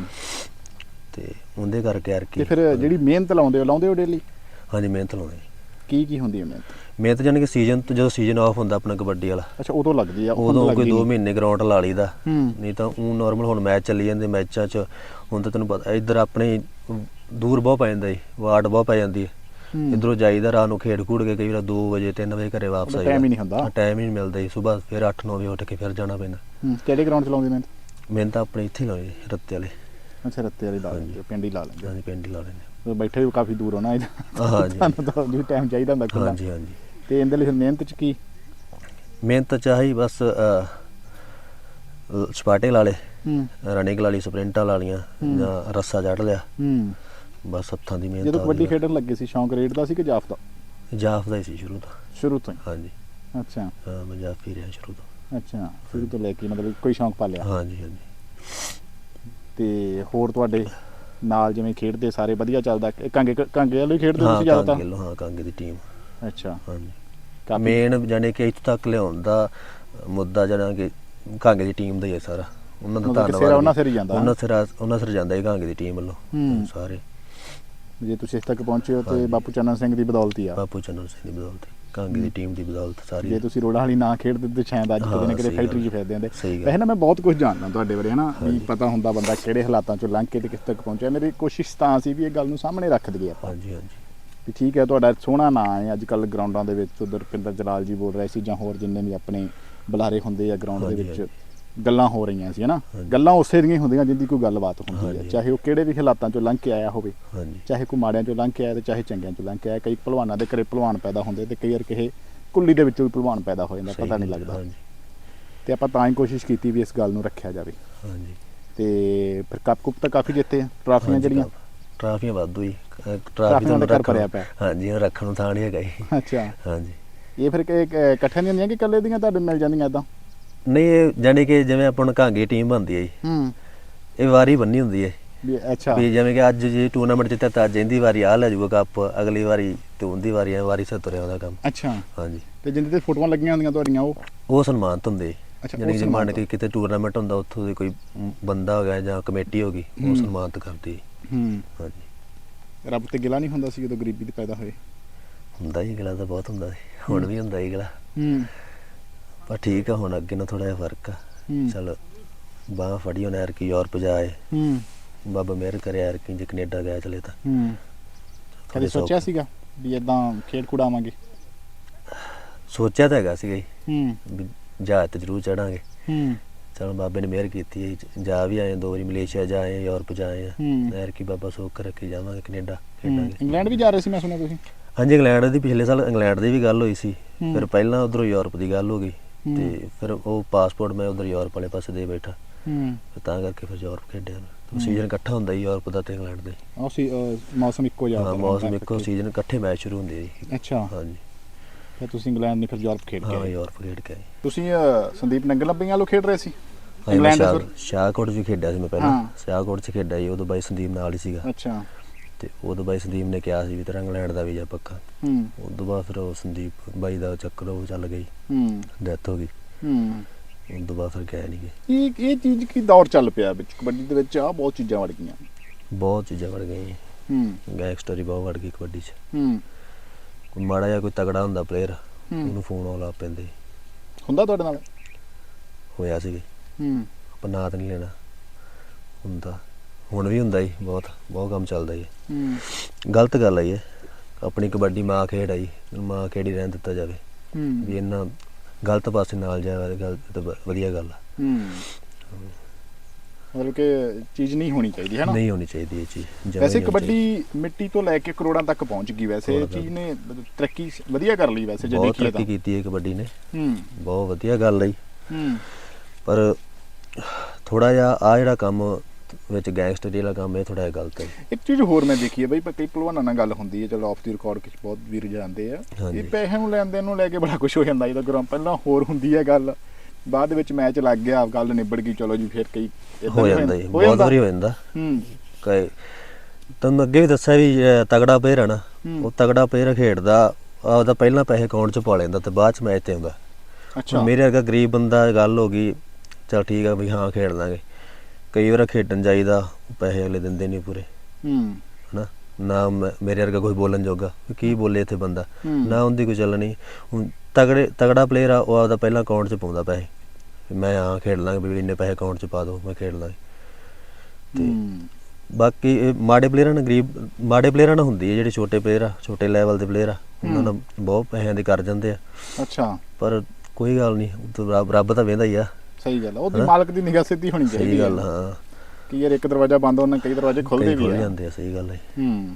ਤੇ ਉਹਦੇ ਕਰਕੇ ਯਾਰ ਕੀ ਤੇ ਫਿਰ ਜਿਹੜੀ ਮਿਹਨਤ ਲਾਉਂਦੇ ਹੋ ਲਾਉਂਦੇ ਹੋ ਡੇਲੀ ਹਾਂਜੀ ਮਿਹਨਤ ਲਾਉਣੀ ਕੀ ਕੀ ਹੁੰਦੀ ਹੈ ਮਿਹਨਤ? ਮਿਹਨਤ ਜਾਨੀ ਕਿ ਸੀਜ਼ਨ ਤੋਂ ਜਦੋਂ ਸੀਜ਼ਨ ਆਫ ਹੁੰਦਾ ਆਪਣਾ ਕਬੱਡੀ ਵਾਲਾ ਅੱਛਾ ਉਦੋਂ ਲੱਗਦੀ ਆ ਉਦੋਂ ਕੋਈ 2 ਮਹੀਨੇ ਗਰਾਊਂਡ ਲਾ ਲਈਦਾ। ਨਹੀਂ ਤਾਂ ਉਹ ਨਾਰਮਲ ਹੁਣ ਮੈਚ ਚੱਲੀ ਜਾਂਦੇ ਮੈਚਾਂ 'ਚ ਹੁਣ ਤਾਂ ਤੈਨੂੰ ਪਤਾ ਇੱਧਰ ਆਪਣੇ ਦੂਰ ਬਹੁਤ ਪੈ ਜਾਂਦਾ ਜੀ ਵਾਰਡ ਬਹੁਤ ਪੈ ਜਾਂਦੀ ਹੈ। ਇਧਰੋਂ ਜਾਈਦਾ ਰਾਤ ਨੂੰ ਖੇਡ ਖੂਡ ਕੇ ਕਈ ਵਾਰ 2 ਵਜੇ 3 ਵਜੇ ਘਰੇ ਵਾਪਸ ਆਈਦਾ। time ਹੀ ਨਹੀਂ ਹੁੰਦਾ। ਟਾਈਮ ਹੀ ਨਹੀਂ ਮਿਲਦਾ ਜੀ ਸਵੇਰ ਫਿਰ 8-9 ਵਜੇ ਉੱਠ ਕੇ ਫਿਰ ਜਾਣਾ ਪੈਂਦਾ। ਕਿਹੜੇ ਗਰਾਊਂਡ ਚ ਲਾਉਂਦੇ ਮਿਹਨਤ ਮੈਨੂੰ ਤਾਂ ਆਪਣੇ ਇੱਥੇ ਜੀ, ਰੱਤੇ ਵਾਲੇ। ਅੱਛਾ ਰੱਤੇ ਵਾਲੀ ਲਾ। ਲੈਂਦੇ ਪਿੰਡ ਹੀ ਲਾ ਲੈਂਦੇ। ਹਾਂਜੀ ਪਿੰਡ ਹੀ ਲਾ ਲੈਂਦੇ ਬੈਠੇ ਵੀ ਕਾਫੀ ਦੂਰ ਹੋਣਾ ਇਹਦਾ। ਹਾਂਜੀ। ਤੁਹਾਨੂੰ ਤਾਂ ਟਾਈਮ ਚਾਹੀਦਾ ਹੁੰਦਾ ਹਾਂਜੀ ਹਾਂਜੀ। ਤੇ ਇਹਦੇ ਲਈ ਫਿਰ ਮਿਹਨਤ ਚ ਕੀ? ਮਿਹਨਤ ਚਾਹੀ ਬਸ ਅਹ, ਲ- ਸਪਾਟੇ ਲਾ ਲਏ ਹੂੰ। ਰਨਿੰਗ ਲਾ ਲਈ ਸਪ੍ਰਿੰਟਾਂ ਲਾ। ਜਾਂ ਰੱਸਾ ਚੜ ਲਿਆ। ਹੂੰ। ਬਸ ਹੱਥਾਂ ਦੀ ਮਿਹਨਤ ਜਦੋਂ ਕਬੱਡੀ। ਖੇਡਣ ਲੱਗੇ ਸੀ ਸ਼ੌਂਕ ਰੇਡ ਦਾ ਸੀ ਕਿ ਜਾਫ ਦਾ? ਜਾਫ ਦਾ ਹੀ ਸੀ ਸ਼ੁਰੂ ਤੋਂ। ਸ਼ੁਰੂ ਤੋਂ ਹੀ? ਹਾਂਜੀ। ਅੱਛਾ। ਹਾਂ ਮੈਂ ਜਾਫ ਹੀ ਰਿਹਾ ਸ਼ੁਰੂ ਤੋਂ। ਅੱਛਾ ਸ਼ੁਰੂ ਤੋਂ ਲੈ ਕੇ ਮਤਲਬ ਕੋਈ ਸ਼ੌਂਕ ਪਾਲਿਆ। ਹਾਂਜੀ ਹਾਂਜੀ। ਤੇ ਹੋਰ ਤੁਹਾਡੇ ਨਾਲ ਜਿਵੇਂ ਖੇਡਦੇ ਸਾਰੇ ਵਧੀਆ ਚੱਲਦਾ ਕਾਂਗੇ ਕਾਂਗੇ ਵਾਲੇ ਖੇਡਦੇ ਹੋ ਤੁਸੀਂ ਜ਼ਿਆਦਾ ਕਾਂਗੇ ਲੋ ਹਾਂ ਕਾਂਗੇ ਦੀ ਟੀਮ ਤਾਂ ਅੱਛਾ ਹਾਂਜੀ ਮੇਨ ਜਾਣੇ ਕਿ ਇੱਥੇ ਤੱਕ ਲਿਆਉਣ ਦਾ ਮੁੱਦਾ ਜਿਹੜਾ ਕਿ ਕਾਂਗੇ ਦੀ ਟੀਮ ਦਾ ਹੀ ਹੈ ਸਾਰਾ ਉਹਨਾਂ ਦਾ ਮਤਲਬ ਕਿ ਧੰਨਵਾਦ ਸਿਰ ਵੀ। ਉਹਨਾਂ ਸਿਰ ਹੀ ਜਾਂਦਾ। ਉਹਨਾਂ ਸਿਰ ਉਹਨਾਂ ਸਿਰ ਜਾਂਦਾ ਹੀ ਕਾਂਗੇ ਦੀ ਟੀਮ ਵੱਲੋਂ ਹੂੰ। ਸਾਰੇ ਜੇ ਤੁਸੀਂ ਇਸ ਤੱਕ ਪਹੁੰਚੇ ਹੋ ਤੇ। ਬਾਪੂ ਚੰਨਨ ਸਿੰਘ ਦੀ ਬਦੌਲਤ ਹੀ ਆ ਬਾਪੂ ਚੰਨਨ ਸਿੰਘ ਦੀ ਬਦੌਲਤ ਕਾਂਗੇ ਦੀ ਟੀਮ ਦੀ ਬਦੌਲਤ ਸਾਰੀ ਜੇ ਤੁਸੀਂ ਰੋੜਾ ਵਾਲੀ ਨਾ ਖੇਡਦੇ ਤੇ ਸ਼ਾਇਦ ਅੱਜ ਕਿਤੇ ਨਾ ਕਿਤੇ ਸਹੀ ਫੈਕਟਰੀ 'ਚ ਗੱਲ। ਸਹੀ ਗੱਲ। ਵੈਸੇ ਨਾ ਮੈਂ ਬਹੁਤ ਕੁਝ ਜਾਣਦਾ ਤੁਹਾਡੇ ਬਾਰੇ ਹਨਾ ਵੀ। ਪਤਾ ਹੁੰਦਾ ਬੰਦਾ ਕਿਹੜੇ ਹਾਲਾਤਾਂ 'ਚੋਂ ਲੰਘ ਕੇ ਤੇ ਕਿਸ ਤੱਕ ਪਹੁੰਚਿਆ ਮੇਰੀ ਕੋਸ਼ਿਸ਼ ਤਾਂ ਸੀ ਵੀ ਇਹ ਗੱਲ ਨੂੰ ਸਾਹਮਣੇ ਰੱਖ ਦਈਏ ਆਪਾਂ ਹਾਂਜੀ ਹਾਂਜੀ ਵੀ ਠੀਕ ਹੈ ਤੁਹਾਡਾ ਸੋਹਣਾ ਨਾਂ ਹੈ। ਅੱਜ ਕੱਲ ਗਰਾਊਂਡਾਂ ਦੇ ਵਿੱਚ ਉਧਰ ਪਿੰਦਰ ਜਲਾਲ ਜੀ ਬੋਲ ਰਹੇ ਸੀ ਜਾਂ ਹੋਰ ਜਿੰਨੇ ਵੀ ਆਪਣੇ ਬੁਲਾਰੇ ਹੁੰਦੇ ਆ ਗਰਾਊਂਡ ਦੇ ਵਿੱਚ। ਗੱਲਾਂ ਹੋ ਰਹੀਆਂ ਸੀ ਹਨਾ। ਗੱਲਾਂ ਉਸੇ ਦੀਆਂ ਹੀ ਹੁੰਦੀਆਂ ਜਿੰਦੀ ਕੋਈ ਗੱਲਬਾਤ ਹੁੰਦੀ ਹੈ। ਚਾਹੇ ਉਹ ਕਿਹੜੇ ਵੀ ਹਾਲਾਤਾਂ 'ਚੋਂ ਲੰਘ ਕੇ ਆਇਆ ਹੋਵੇ ਚਾਹੇ ਕੋਈ ਮਾੜਿਆਂ 'ਚੋਂ ਲੰਘ ਕੇ ਆਇਆ ਤੇ ਚਾਹੇ ਚੰਗਿਆਂ 'ਚੋਂ ਲੰਘ ਕੇ ਆਇਆ ਕਈ ਭਲਵਾਨਾਂ ਦੇ ਘਰੇ ਭਲਵਾਨ ਪੈਦਾ ਹੁੰਦੇ ਤੇ ਕਈ ਵਾਰ ਕਿਸੇ ਕੁੱਲੀ ਦੇ ਵਿੱਚੋਂ ਵੀ ਭਲਵਾਨ ਪੈਦਾ ਹੋ ਜਾਂਦਾ ਪਤਾ ਨਹੀਂ ਲੱਗਦਾ। ਤੇ ਆਪਾਂ ਤਾਂ ਹੀ ਕੋਸ਼ਿਸ਼ ਕੀਤੀ ਵੀ ਇਸ ਗੱਲ ਨੂੰ ਰੱਖਿਆ ਜਾਵੇ। ਹਾਂਜੀ। ਤੇ ਫਿਰ ਕੱਪ ਕੁੱਪ ਤਾਂ ਕਾਫੀ ਜਿੱਤੇ ਟਰਾਫੀਆਂ ਜਿਹੜੀਆਂ ਟਰਾਫੀਆਂ ਵਾਧੂ ਹੀ ਅਹ ਟਰਾਫੀਆਂ ਟਰਾਫੀ ਦਾ ਰੱਖਣ ਭਰਿਆ ਪਿਆ। ਹਾਂਜੀ ਉਹ ਰੱਖਣ ਨੂੰ ਥਾਂ ਨਹੀਂ ਹੈਗਾ ਜੀ ਅੱਛਾ। ਹਾਂਜੀ। ਇਹ ਫਿਰ ਇਕੱਠਿਆਂ ਦੀਆਂ ਹੁੰਦੀਆਂ ਕਿ ਇਕੱਲੇ ਦੀਆਂ ਤੁਹਾਡੇ ਮਿਲ ਜਾਂਦੀਆਂ ਇਦਾਂ? ਨਹੀਂ ਜਾਣੀ ਕਿ ਜਿਵੇਂ ਆਪਾਂ ਨੂੰ ਕਾਂਗੇ ਟੀਮ ਬਣਦੀ ਹੈ ਜੀ। ਹੂੰ। ਇਹ ਵਾਰੀ ਬੰਨੀ ਹੁੰਦੀ ਹੈ। ਵੀ ਅੱਛਾ। ਵੀ ਜਿਵੇਂ ਕਿ ਅੱਜ ਜੇ ਟੂਰਨਾਮੈਂਟ ਜਿੱਤਿਆ ਤਾਂ ਅੱਜ ਇਹਦੀ ਵਾਰੀ ਆ ਲੈ ਜਾਊਗਾ ਕੱਪ ਅਗਲੀ ਵਾਰੀ ਤੇ ਉਹਦੀ ਵਾਰੀ ਐ ਵਾਰੀ ਤੁਰਿਆ ਉਹਦਾ ਕੰਮ। ਅੱਛਾ। ਹਾਂਜੀ। ਤੇ ਜਿੰਦੇ ਤੇ ਫੋਟੋਆਂ ਲੱਗੀਆਂ ਹੁੰਦੀਆਂ ਤੁਹਾਡੀਆਂ ਉਹ? ਉਹ ਸਨਮਾਨਤ ਹੁੰਦੇ। ਕਿ ਜੇ ਮੰਨ। ਕੇ ਕਿਤੇ ਟੂਰਨਾਮੈਂਟ ਹੁੰਦਾ ਉੱਥੋਂ ਦੇ ਕੋਈ ਬੰਦਾ ਹੋ ਗਿਆ ਜਾਂ ਕਮੇਟੀ ਹੋ ਗਈ। ਉਹ ਸਨਮਾਨਿਤ ਕਰਦੀ। ਹੂੰ। ਹਾਂਜੀ। ਰੱਬ ਤੇ ਗਿਲਾ ਨਹੀਂ ਹੁੰਦਾ ਸੀ ਜਦੋਂ ਗਰੀਬੀ ਤੇ ਪੈਦਾ ਹੋਏ। ਹੁੰਦਾ ਹੀ ਗਲਾ ਤਾਂ ਬਹੁਤ ਹੁੰਦਾ ਸੀ। ਹੁਣ ਵੀ ਹੁੰਦਾ ਹੀ ਗਲਾ। ਹੂੰ। ਪਰ ਠੀਕ ਆ ਹੁਣ ਅੱਗੇ ਨਾਲ ਥੋੜਾ ਜਿਹਾ ਫ਼ਰਕ ਆ। ਹੂੰ। ਚਲ ਬਾਹ ਫੜੀ ਹੁਣ ਯਾਰ ਕਿ ਯੂਰਪ ਜਾਏ ਹੂੰ। ਬਾਬਾ ਮਿਹਰ ਕਰੇ ਯਾਰ ਕਿ ਜੇ ਕੈਨੇਡਾ ਗਿਆ ਚਲੇ ਤਾਂ। ਹੂੰ। ਕਦੇ ਥੋੜ੍ਹੇ ਸੋਚਿਆ ਸੌਖ- ਸੀਗਾ ਵੀ ਇਦਾਂ ਖੇਡ ਖੁਡਾਵਾਂਗੇ ਸੋਚਿਆ ਤਾਂ ਹੈਗਾ ਸੀਗਾ ਜੀ। ਹੂੰ। ਵੀ ਜਹਾਜ਼ ਤੇ ਜ਼ਰੂਰ ਚੜਾਂਗੇ। ਹੂੰ। ਚਲੋ ਬਾਬੇ ਨੇ ਮਿਹਰ ਕੀਤੀ ਹੈ ਜੀ। ਵੀ ਆਏ ਦੋ ਵਾਰੀ ਮਲੇਸ਼ੀਆ ਜਾ ਆਏ ਯੂਰਪ ਜਾ ਆਏ ਹੂੰ। ਯਾਰ ਕੀ ਬਾਬਾ ਸੋਖ ਰੱਖੀ ਜਾਵਾਂਗੇ ਕੈਨੇਡਾ ਹੂੰ। ਖੇਡਾਂਗੇ ਇੰਗਲੈਂਡ ਵੀ ਜਾ ਰਹੇ ਸੀ ਮੈਂ ਸੁਣਿਆ ਤੁਸੀਂ ਹਾਂਜੀ ਇੰਗਲੈਂਡ ਦੀ ਪਿਛਲੇ ਸਾਲ ਇੰਗਲੈਂਡ ਦੀ ਵੀ ਗੱਲ ਹੋਈ ਸੀ ਹੂੰ। ਫਿਰ ਪਹਿਲਾਂ ਉਧਰੋਂ ਯੂਰਪ ਦੀ ਗੱਲ ਹੋ ਗਈ ਹੂੰ। ਤੇ ਫਿਰ ਉਹ ਪਾਸਪੋਰਟ ਮੈਂ ਉਧਰ ਯੂਰਪ ਵਾਲੇ ਪਾਸੇ ਦੇ ਬੈਠਾ ਹੂੰ ਤਾਂ ਕਰਕੇ ਫਿਰ ਯੂਰਪ ਖੇਡਿਆ ਮੈਂ ਸੀਜ਼ਨ ਇਕੱਠਾ ਹੁੰਦਾ ਜੀ ਯੂਰਪ ਦਾ ਤੇ ਇੰਗਲੈਂਡ ਦਾ ਹੀ। ਉਹ ਸੀ ਮੌਸਮ ਇੱਕੋ ਜਿਹਾ ਹਾਂ ਹੁੰਦਾ ਮੌਸਮ ਇੱਕੋ ਸੀਜ਼ਨ ਇਕੱਠੇ ਮੈਚ ਸ਼ੁਰੂ ਹੁੰਦੇ ਜੀ ਅੱਛਾ ਹਾਂਜੀ ਫਿਰ ਤੁਸੀਂ ਇੰਗਲੈਂਡ ਨੇ ਫਿਰ ਯੂਰਪ ਖੇਡ ਕੇ ਹਾਂ ਆਏ। ਯੂਰਪ ਖੇਡ ਕੇ ਆਏ। ਤੁਸੀਂ ਅਹ, ਸੰਦੀਪ ਨੰਗਲ ਲੱਭੀਆਂ ਲੋ ਖੇਡ ਰਹੇ ਸੀ? ਮੈਂ ਇੰਗਲੈਂਡ ਸ਼ਾਹ ਫਿਰ? ਸ਼ਾਹਕੋਟ 'ਚ ਖੇਡਿਆ ਸੀ ਮੈਂ ਹਾਂ। ਪਹਿਲਾਂ ਸ਼ਾਹਕੋਟ 'ਚ ਖੇਡਿਆ ਸੀ ਉਦੋਂ ਬਾਈ ਸੰਦੀਪ ਨਾਲ ਹੀ ਸੀਗਾ। ਅੱਛਾ। ਤੇ ਉਦੋਂ ਬਾਈ ਸੰਦੀਪ ਨੇ ਕਿਹਾ ਸੀ ਵੀ ਤੇਰਾ ਇੰਗਲੈਂਡ ਦਾ ਵੀਜ਼ਾ ਪੱਕਾ। ਹੂੰ। ਉਦੋਂ ਬਾਅਦ ਫਿਰ ਉਹ ਸੰਦੀਪ ਬਾਈ ਦਾ ਚੱਕਰ ਉਹ ਚੱਲ ਗਈ। ਹੂੰ। ਡੈਥ ਹੋ ਗਈ। ਹੂੰ। ਉਦੋਂ ਬਾਅਦ ਫਿਰ ਗਏ ਨਹੀਂ ਗਏ ਇਹ ਇਹ ਚੀਜ਼ ਕੀ ਦੌਰ ਚੱਲ ਪਿਆ ਵਿੱਚ? ਕਬੱਡੀ ਦੇ ਵਿੱਚ ਆ ਬਹੁਤ ਚੀਜ਼ਾਂ ਵੜ ਗਈਆਂ। ਬਹੁਤ ਚੀਜ਼ਾਂ ਵੜ ਗਈਆਂ। ਹੂੰ। ਗੈਂਗਸਟਰ ਹੀ ਬਹੁਤ ਵੜ ਗਈ ਕਬੱਡੀ 'ਚ। ਹੂੰ। ਕੋਈ ਮਾੜਾ ਜਿਹਾ ਕੋਈ ਤਗੜਾ ਹੁੰਦਾ ਪਲੇਅਰ ਹੂੰ। ਉਹਨੂੰ ਫੋਨ ਆਉਣ ਲੱਗ ਪੈਂਦੇ। ਹੁੰਦਾ ਤੁਹਾਡੇ ਨਾਲ? ਹੋਇਆ ਸੀ ਹੂੰ। ਆਪਾਂ ਨਾਂ ਤਾਂ ਨਹੀਂ ਲੈਣਾ। ਹੁੰਦਾ। ਹੁਣ ਵੀ ਹੁੰਦਾ ਹੀ ਬਹੁਤ ਬਹੁਤ ਕੰਮ ਚੱਲਦਾ ਹੀ ਹੂੰ। ਗਲਤ ਗੱਲ ਹੈ ਇਹ। ਆਪਣੀ ਕਬੱਡੀ ਮਾਂ ਖੇਡ ਆਈ ਮਾਂ ਖੇਡੀ ਰਹਿਣ ਦਿੱਤਾ ਜਾਵੇ। ਵੀ ਹੂੰ ਇਹਨਾਂ ਗਲਤ ਪਾਸੇ ਨਾਲ ਜਾਵੇ ਗੱਲ ਤਾਂ ਵ- ਵਧੀਆ ਗੱਲ ਆ। ਹੂੰ। ਮਤਲਬ ਕਿ ਚੀਜ਼ ਨਹੀਂ ਹੋਣੀ ਚਾਹੀਦੀ ਹੈ ਨਾ? ਨਹੀਂ ਹੋਣੀ ਚਾਹੀਦੀ ਇਹ ਚੀਜ਼ ਵੈਸੇ ਕਬੱਡੀ ਮਿੱਟੀ ਤੋਂ ਲੈ ਕੇ ਕਰੋੜਾਂ ਤੱਕ ਪਹੁੰਚ ਗਈ ਵੈਸੇ ਇਹ ਬਹੁਤ ਚੀਜ਼ ਨੇ ਤਰੱਕੀ ਵਧੀਆ ਕਰ ਲਈ ਵੈਸੇ। ਜੇ ਬਹੁਤ ਦੇਖੀਏ ਤਰੱਕੀ ਤਾਂ ਕੀਤੀ ਹੈ ਕਬੱਡੀ ਨੇ। ਹੂੰ। ਬਹੁਤ ਵਧੀਆ ਗੱਲ ਹੈ ਹੂੰ। ਪਰ ਥੋੜਾ ਜਿਹਾ ਆ ਜਿਹੜਾ ਕੰਮ ਵਿੱਚ ਗੈਂਗਸਟਰ ਵਾਲਾ ਕੰਮ ਇਹ ਥੋੜਾ ਜਿਹਾ ਗਲਤ ਹੈ ਇੱਕ ਚੀਜ਼ ਹੋਰ ਮੈਂ ਦੇਖੀ ਹੈ ਬਈ ਕਈ ਭਲਵਾਨਾਂ ਨਾਲ ਗੱਲ ਹੁੰਦੀ ਹੈ ਚਲੋ ਆਫ ਦੀ ਰਿਕਾਰਡ ਕੁਝ ਬਹੁਤ ਵੀਰ ਜਾਂਦੇ ਆ। ਇਹ ਪੈਸੇ ਨੂੰ ਲੈਣ ਦੇਣ ਨੂੰ ਲੈ ਕੇ ਬੜਾ ਕੁਝ ਹੋ ਜਾਂਦਾ ਜਦੋਂ ਗਰਾਊਂਡ ਪਹਿਲਾਂ ਹੋਰ ਹੁੰਦੀ ਹੈ ਗੱਲ। ਬਾਅਦ ਦੇ ਵਿੱਚ ਮੈਚ ਲੱਗ ਗਿਆ ਗੱਲ ਨਿਬੜ ਗਈ ਚਲੋ ਜੀ ਫਿਰ ਕਈ ਹੋ ਜਾਂਦਾ ਜੀ ਬਹੁਤ? ਵਾਰੀ ਹੋ ਜਾਂਦਾ। ਹੂੰ। ਕਈ ਤੁਹਾਨੂੰ ਅੱਗੇ ਵੀ ਦੱਸਿਆ ਵੀ ਤਗੜਾ ਪਲੇਅਰ ਹੈ ਨਾ। ਉਹ ਤਗੜਾ ਪਲੇਅਰ ਖੇਡਦਾ ਆਪਦਾ ਪਹਿਲਾਂ ਪੈਸੇ ਅਕਾਊਂਟ 'ਚ ਪਾ ਲੈਂਦਾ ਤੇ ਬਾਅਦ 'ਚ ਮੈਚ ਤੇ ਆਉਂਦਾ। ਅੱਛਾ। ਮੇਰੇ ਵਰਗਾ ਗਰੀਬ ਬੰਦਾ ਗੱਲ ਹੋ ਗਈ ਚਲ ਠੀਕ ਆ ਵੀ ਹਾਂ ਖੇਡ ਲਾਂਗੇ ਕਈ ਵਾਰ ਖੇਡਣ ਜਾਈਦਾ ਪੈਸੇ ਅਗਲੇ ਦਿੰਦੇ ਨਹੀਂ ਪੂਰੇ। ਹੂੰ। ਹਨਾ? ਨਾ ਮੇਰੇ ਵਰਗਾ ਕੋਈ ਬੋਲਣ ਜੋਗਾ ਕੀ ਬੋਲੇ ਇੱਥੇ ਬੰਦਾ। ਨਾ ਉਹਦੀ ਕੋਈ ਚੱਲਣੀ ਹੁਣ ਤਗੜੇ ਤਗੜਾ ਪਲੇਅਰ ਆ ਉਹ ਆਪਦਾ ਪਹਿਲਾਂ ਅਕਾਊਂਟ 'ਚ ਪਾਉਂਦਾ ਪੈਸੇ। ਵੀ ਮੈਂ ਹਾਂ ਖੇਡ ਲਾਂਗੇ ਵੀ ਇੰਨੇ ਪੈਸੇ ਅਕਾਊਂਟ 'ਚ ਪਾ ਦਿਓ ਮੈਂ ਖੇਡ ਲਾਂਗੇ। ਤੇ ਬਾਕੀ ਇਹ ਮਾੜੇ ਪਲੇਅਰਾਂ ਨਾਲ ਗਰੀਬ ਮਾੜੇ ਪਲੇਅਰਾਂ ਨਾਲ ਹੁੰਦੀ ਹੈ ਜਿਹੜੇ ਛੋਟੇ ਪਲੇਅਰ ਆ ਛੋਟੇ ਲੈਵਲ ਦੇ ਪਲੇਅਰ ਆ। ਉਹਨਾਂ ਨਾਲ ਬਹੁਤ ਪੈਸਿਆਂ ਦੇ ਕਰ ਜਾਂਦੇ ਆ। ਅੱਛਾ। ਪਰ ਕੋਈ ਗੱਲ ਨਹੀਂ ਰੱਬ ਰੱਬ ਤਾਂ ਵੇਂਦਾ ਹੀ ਆ। ਸਹੀ ਗੱਲ ਆ ਉਹਦੀ? ਮਾਲਕ ਦੀ ਨਿਗਾਹ ਸਿੱਧੀ ਹੋਣੀ ਚਾਹੀਦੀ ਸਹੀ ਗੱਲ ਹਾਂ। ਕਿ ਯਾਰ ਇੱਕ ਦਰਵਾਜ਼ਾ ਬੰਦ ਹੋਣਾ ਕਈ ਦਰਵਾਜ਼ੇ ਖੁੱਲਦੇ ਵੀ ਖੁੱਲ ਆ ਜਾਂਦੇ ਆ ਸਹੀ ਗੱਲ ਹੈ ਹੂੰ।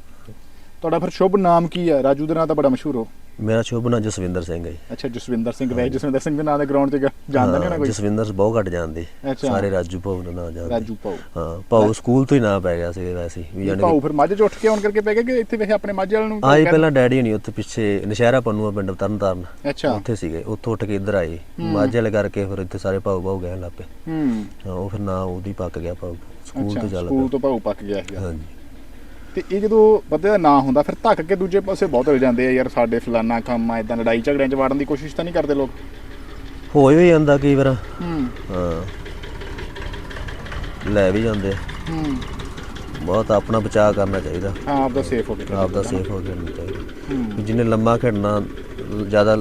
ਤੁਹਾਡਾ ਫਿਰ ਸ਼ੁਭ ਨਾਮ ਕੀ ਹੈ? ਰਾਜੂ ਦੇ ਨਾਂ ਤਾਂ ਬੜਾ ਮਸ਼ਹੂਰ ਹੋ। ਮੇਰਾ ਸ਼ੁਭ ਨਾਂ ਜਸਵਿੰਦਰ ਸਿੰਘ ਹੈ ਜੀ। ਅੱਛਾ ਜਸਵਿੰਦਰ ਸਿੰਘ। ਵੈਸੇ ਜਸਵਿੰਦਰ ਸਿੰਘ ਦੇ ਨਾਂ ਦੇ ਗਰਾਊਂਡ 'ਚ ਗ- ਜਾਣਦਾ ਨਹੀਂ ਹੋਣਾ ਹਾਂ, ਕੋਈ ਜਸਵਿੰਦਰ ਬਹੁਤ ਘੱਟ ਜਾਣਦੇ। ਅੱਛਾ। ਸਾਰੇ ਰਾਜੂ ਭਾਊ ਦਾ ਨਾਂ ਜਾਣਦੇ। ਰਾਜੂ ਪਾਉ ਹਾਂ ਭਾਊ ਸਕੂਲ ਤੋਂ ਹੀ ਨਾਂ ਪੈ ਗਿਆ ਸੀ ਵੈਸੇ ਹੀ, ਵੀ ਜਾਣੀ ਫਿਰ ਮਾਝੇ 'ਚ ਉੱਠ ਕੇ ਆਉਣ ਕਰਕੇ ਪੈ ਗਿਆ ਕਿ ਇੱਥੇ ਵੈਸੇ ਆਪਣੇ ਮਾਝੇ ਵਾਲਿਆਂ ਨੂੰ ਆਏ ਪਹਿਲਾਂ ਡੈਡੀ ਨਹੀਂ ਉੱਥੇ ਪਿੱਛੇ ਨਸ਼ਹਿਰਾ ਪੰਨੂਆ ਪਿੰਡ ਤਰਨਤਾਰਨ। ਅੱਛਾ। ਉੱਥੇ ਸੀਗੇ ਉੱਥੋਂ ਉੱਠ ਕੇ ਇੱਧਰ ਆਏ। ਮਾਝੇ ਵਾਲੇ ਕਰਕੇ ਫਿਰ ਇੱਥੇ ਸਾਰੇ ਭਾਊ ਭਾਊ ਗਏ ਲੱਪੇ ਹੂੰ। ਹਾਂ ਉਹ ਫਿਰ ਨਾਂ ਉਹਦੀ ਪੱਕ ਗਿਆ ਭਾਊ ਸਕੂਲ ਅੱਛਾ ਤੋਂ ਚੱਲ ਸਕੂਲ ਪਿਆ। ਤੋਂ ਪਾਉ ਪੱਕ ਗਿਆ ਸੀਗਾ। ਹਾਂਜੀ। ਤੇ ਇਹ ਜਦੋਂ ਬੰਦੇ ਦਾ ਨਾਂ ਹੁੰਦਾ ਫਿਰ ਧੱਕ ਕੇ ਦੂਜੇ ਪਾਸੇ ਬਹੁਤ ਹੋ ਜਾਂਦੇ ਆ ਯਾਰ ਸਾਡੇ ਫਲਾਨਾ ਕੰਮ ਆ ਇਦਾਂ ਲੜਾਈ ਝਗੜਿਆਂ 'ਚ ਵੜਨ ਦੀ ਕੋਸ਼ਿਸ਼ ਤਾਂ ਨਹੀਂ ਕਰਦੇ ਲੋਕ। ਹੋ ਹੀ ਜਾਂਦਾ ਕਈ ਵਾਰ। ਹੂੰ। ਹਾਂ। ਲੈ ਵੀ ਜਾਂਦੇ ਹੂੰ। ਬਹੁਤ ਆਪਣਾ ਬਚਾਅ ਕਰਨਾ ਚਾਹੀਦਾ। ਹਾਂ ਆਪਦਾ ਸੇਫ ਹੋ ਕੇ ਆਪ ਦਾ ਸੇਫ ਹੋ ਕੇ ਰਹਿਣਾ ਚਾਹੀਦਾ। ਜਿਹਨੇ ਲੰਮਾ ਖੇਡਣਾ ਜ਼ਿਆਦਾ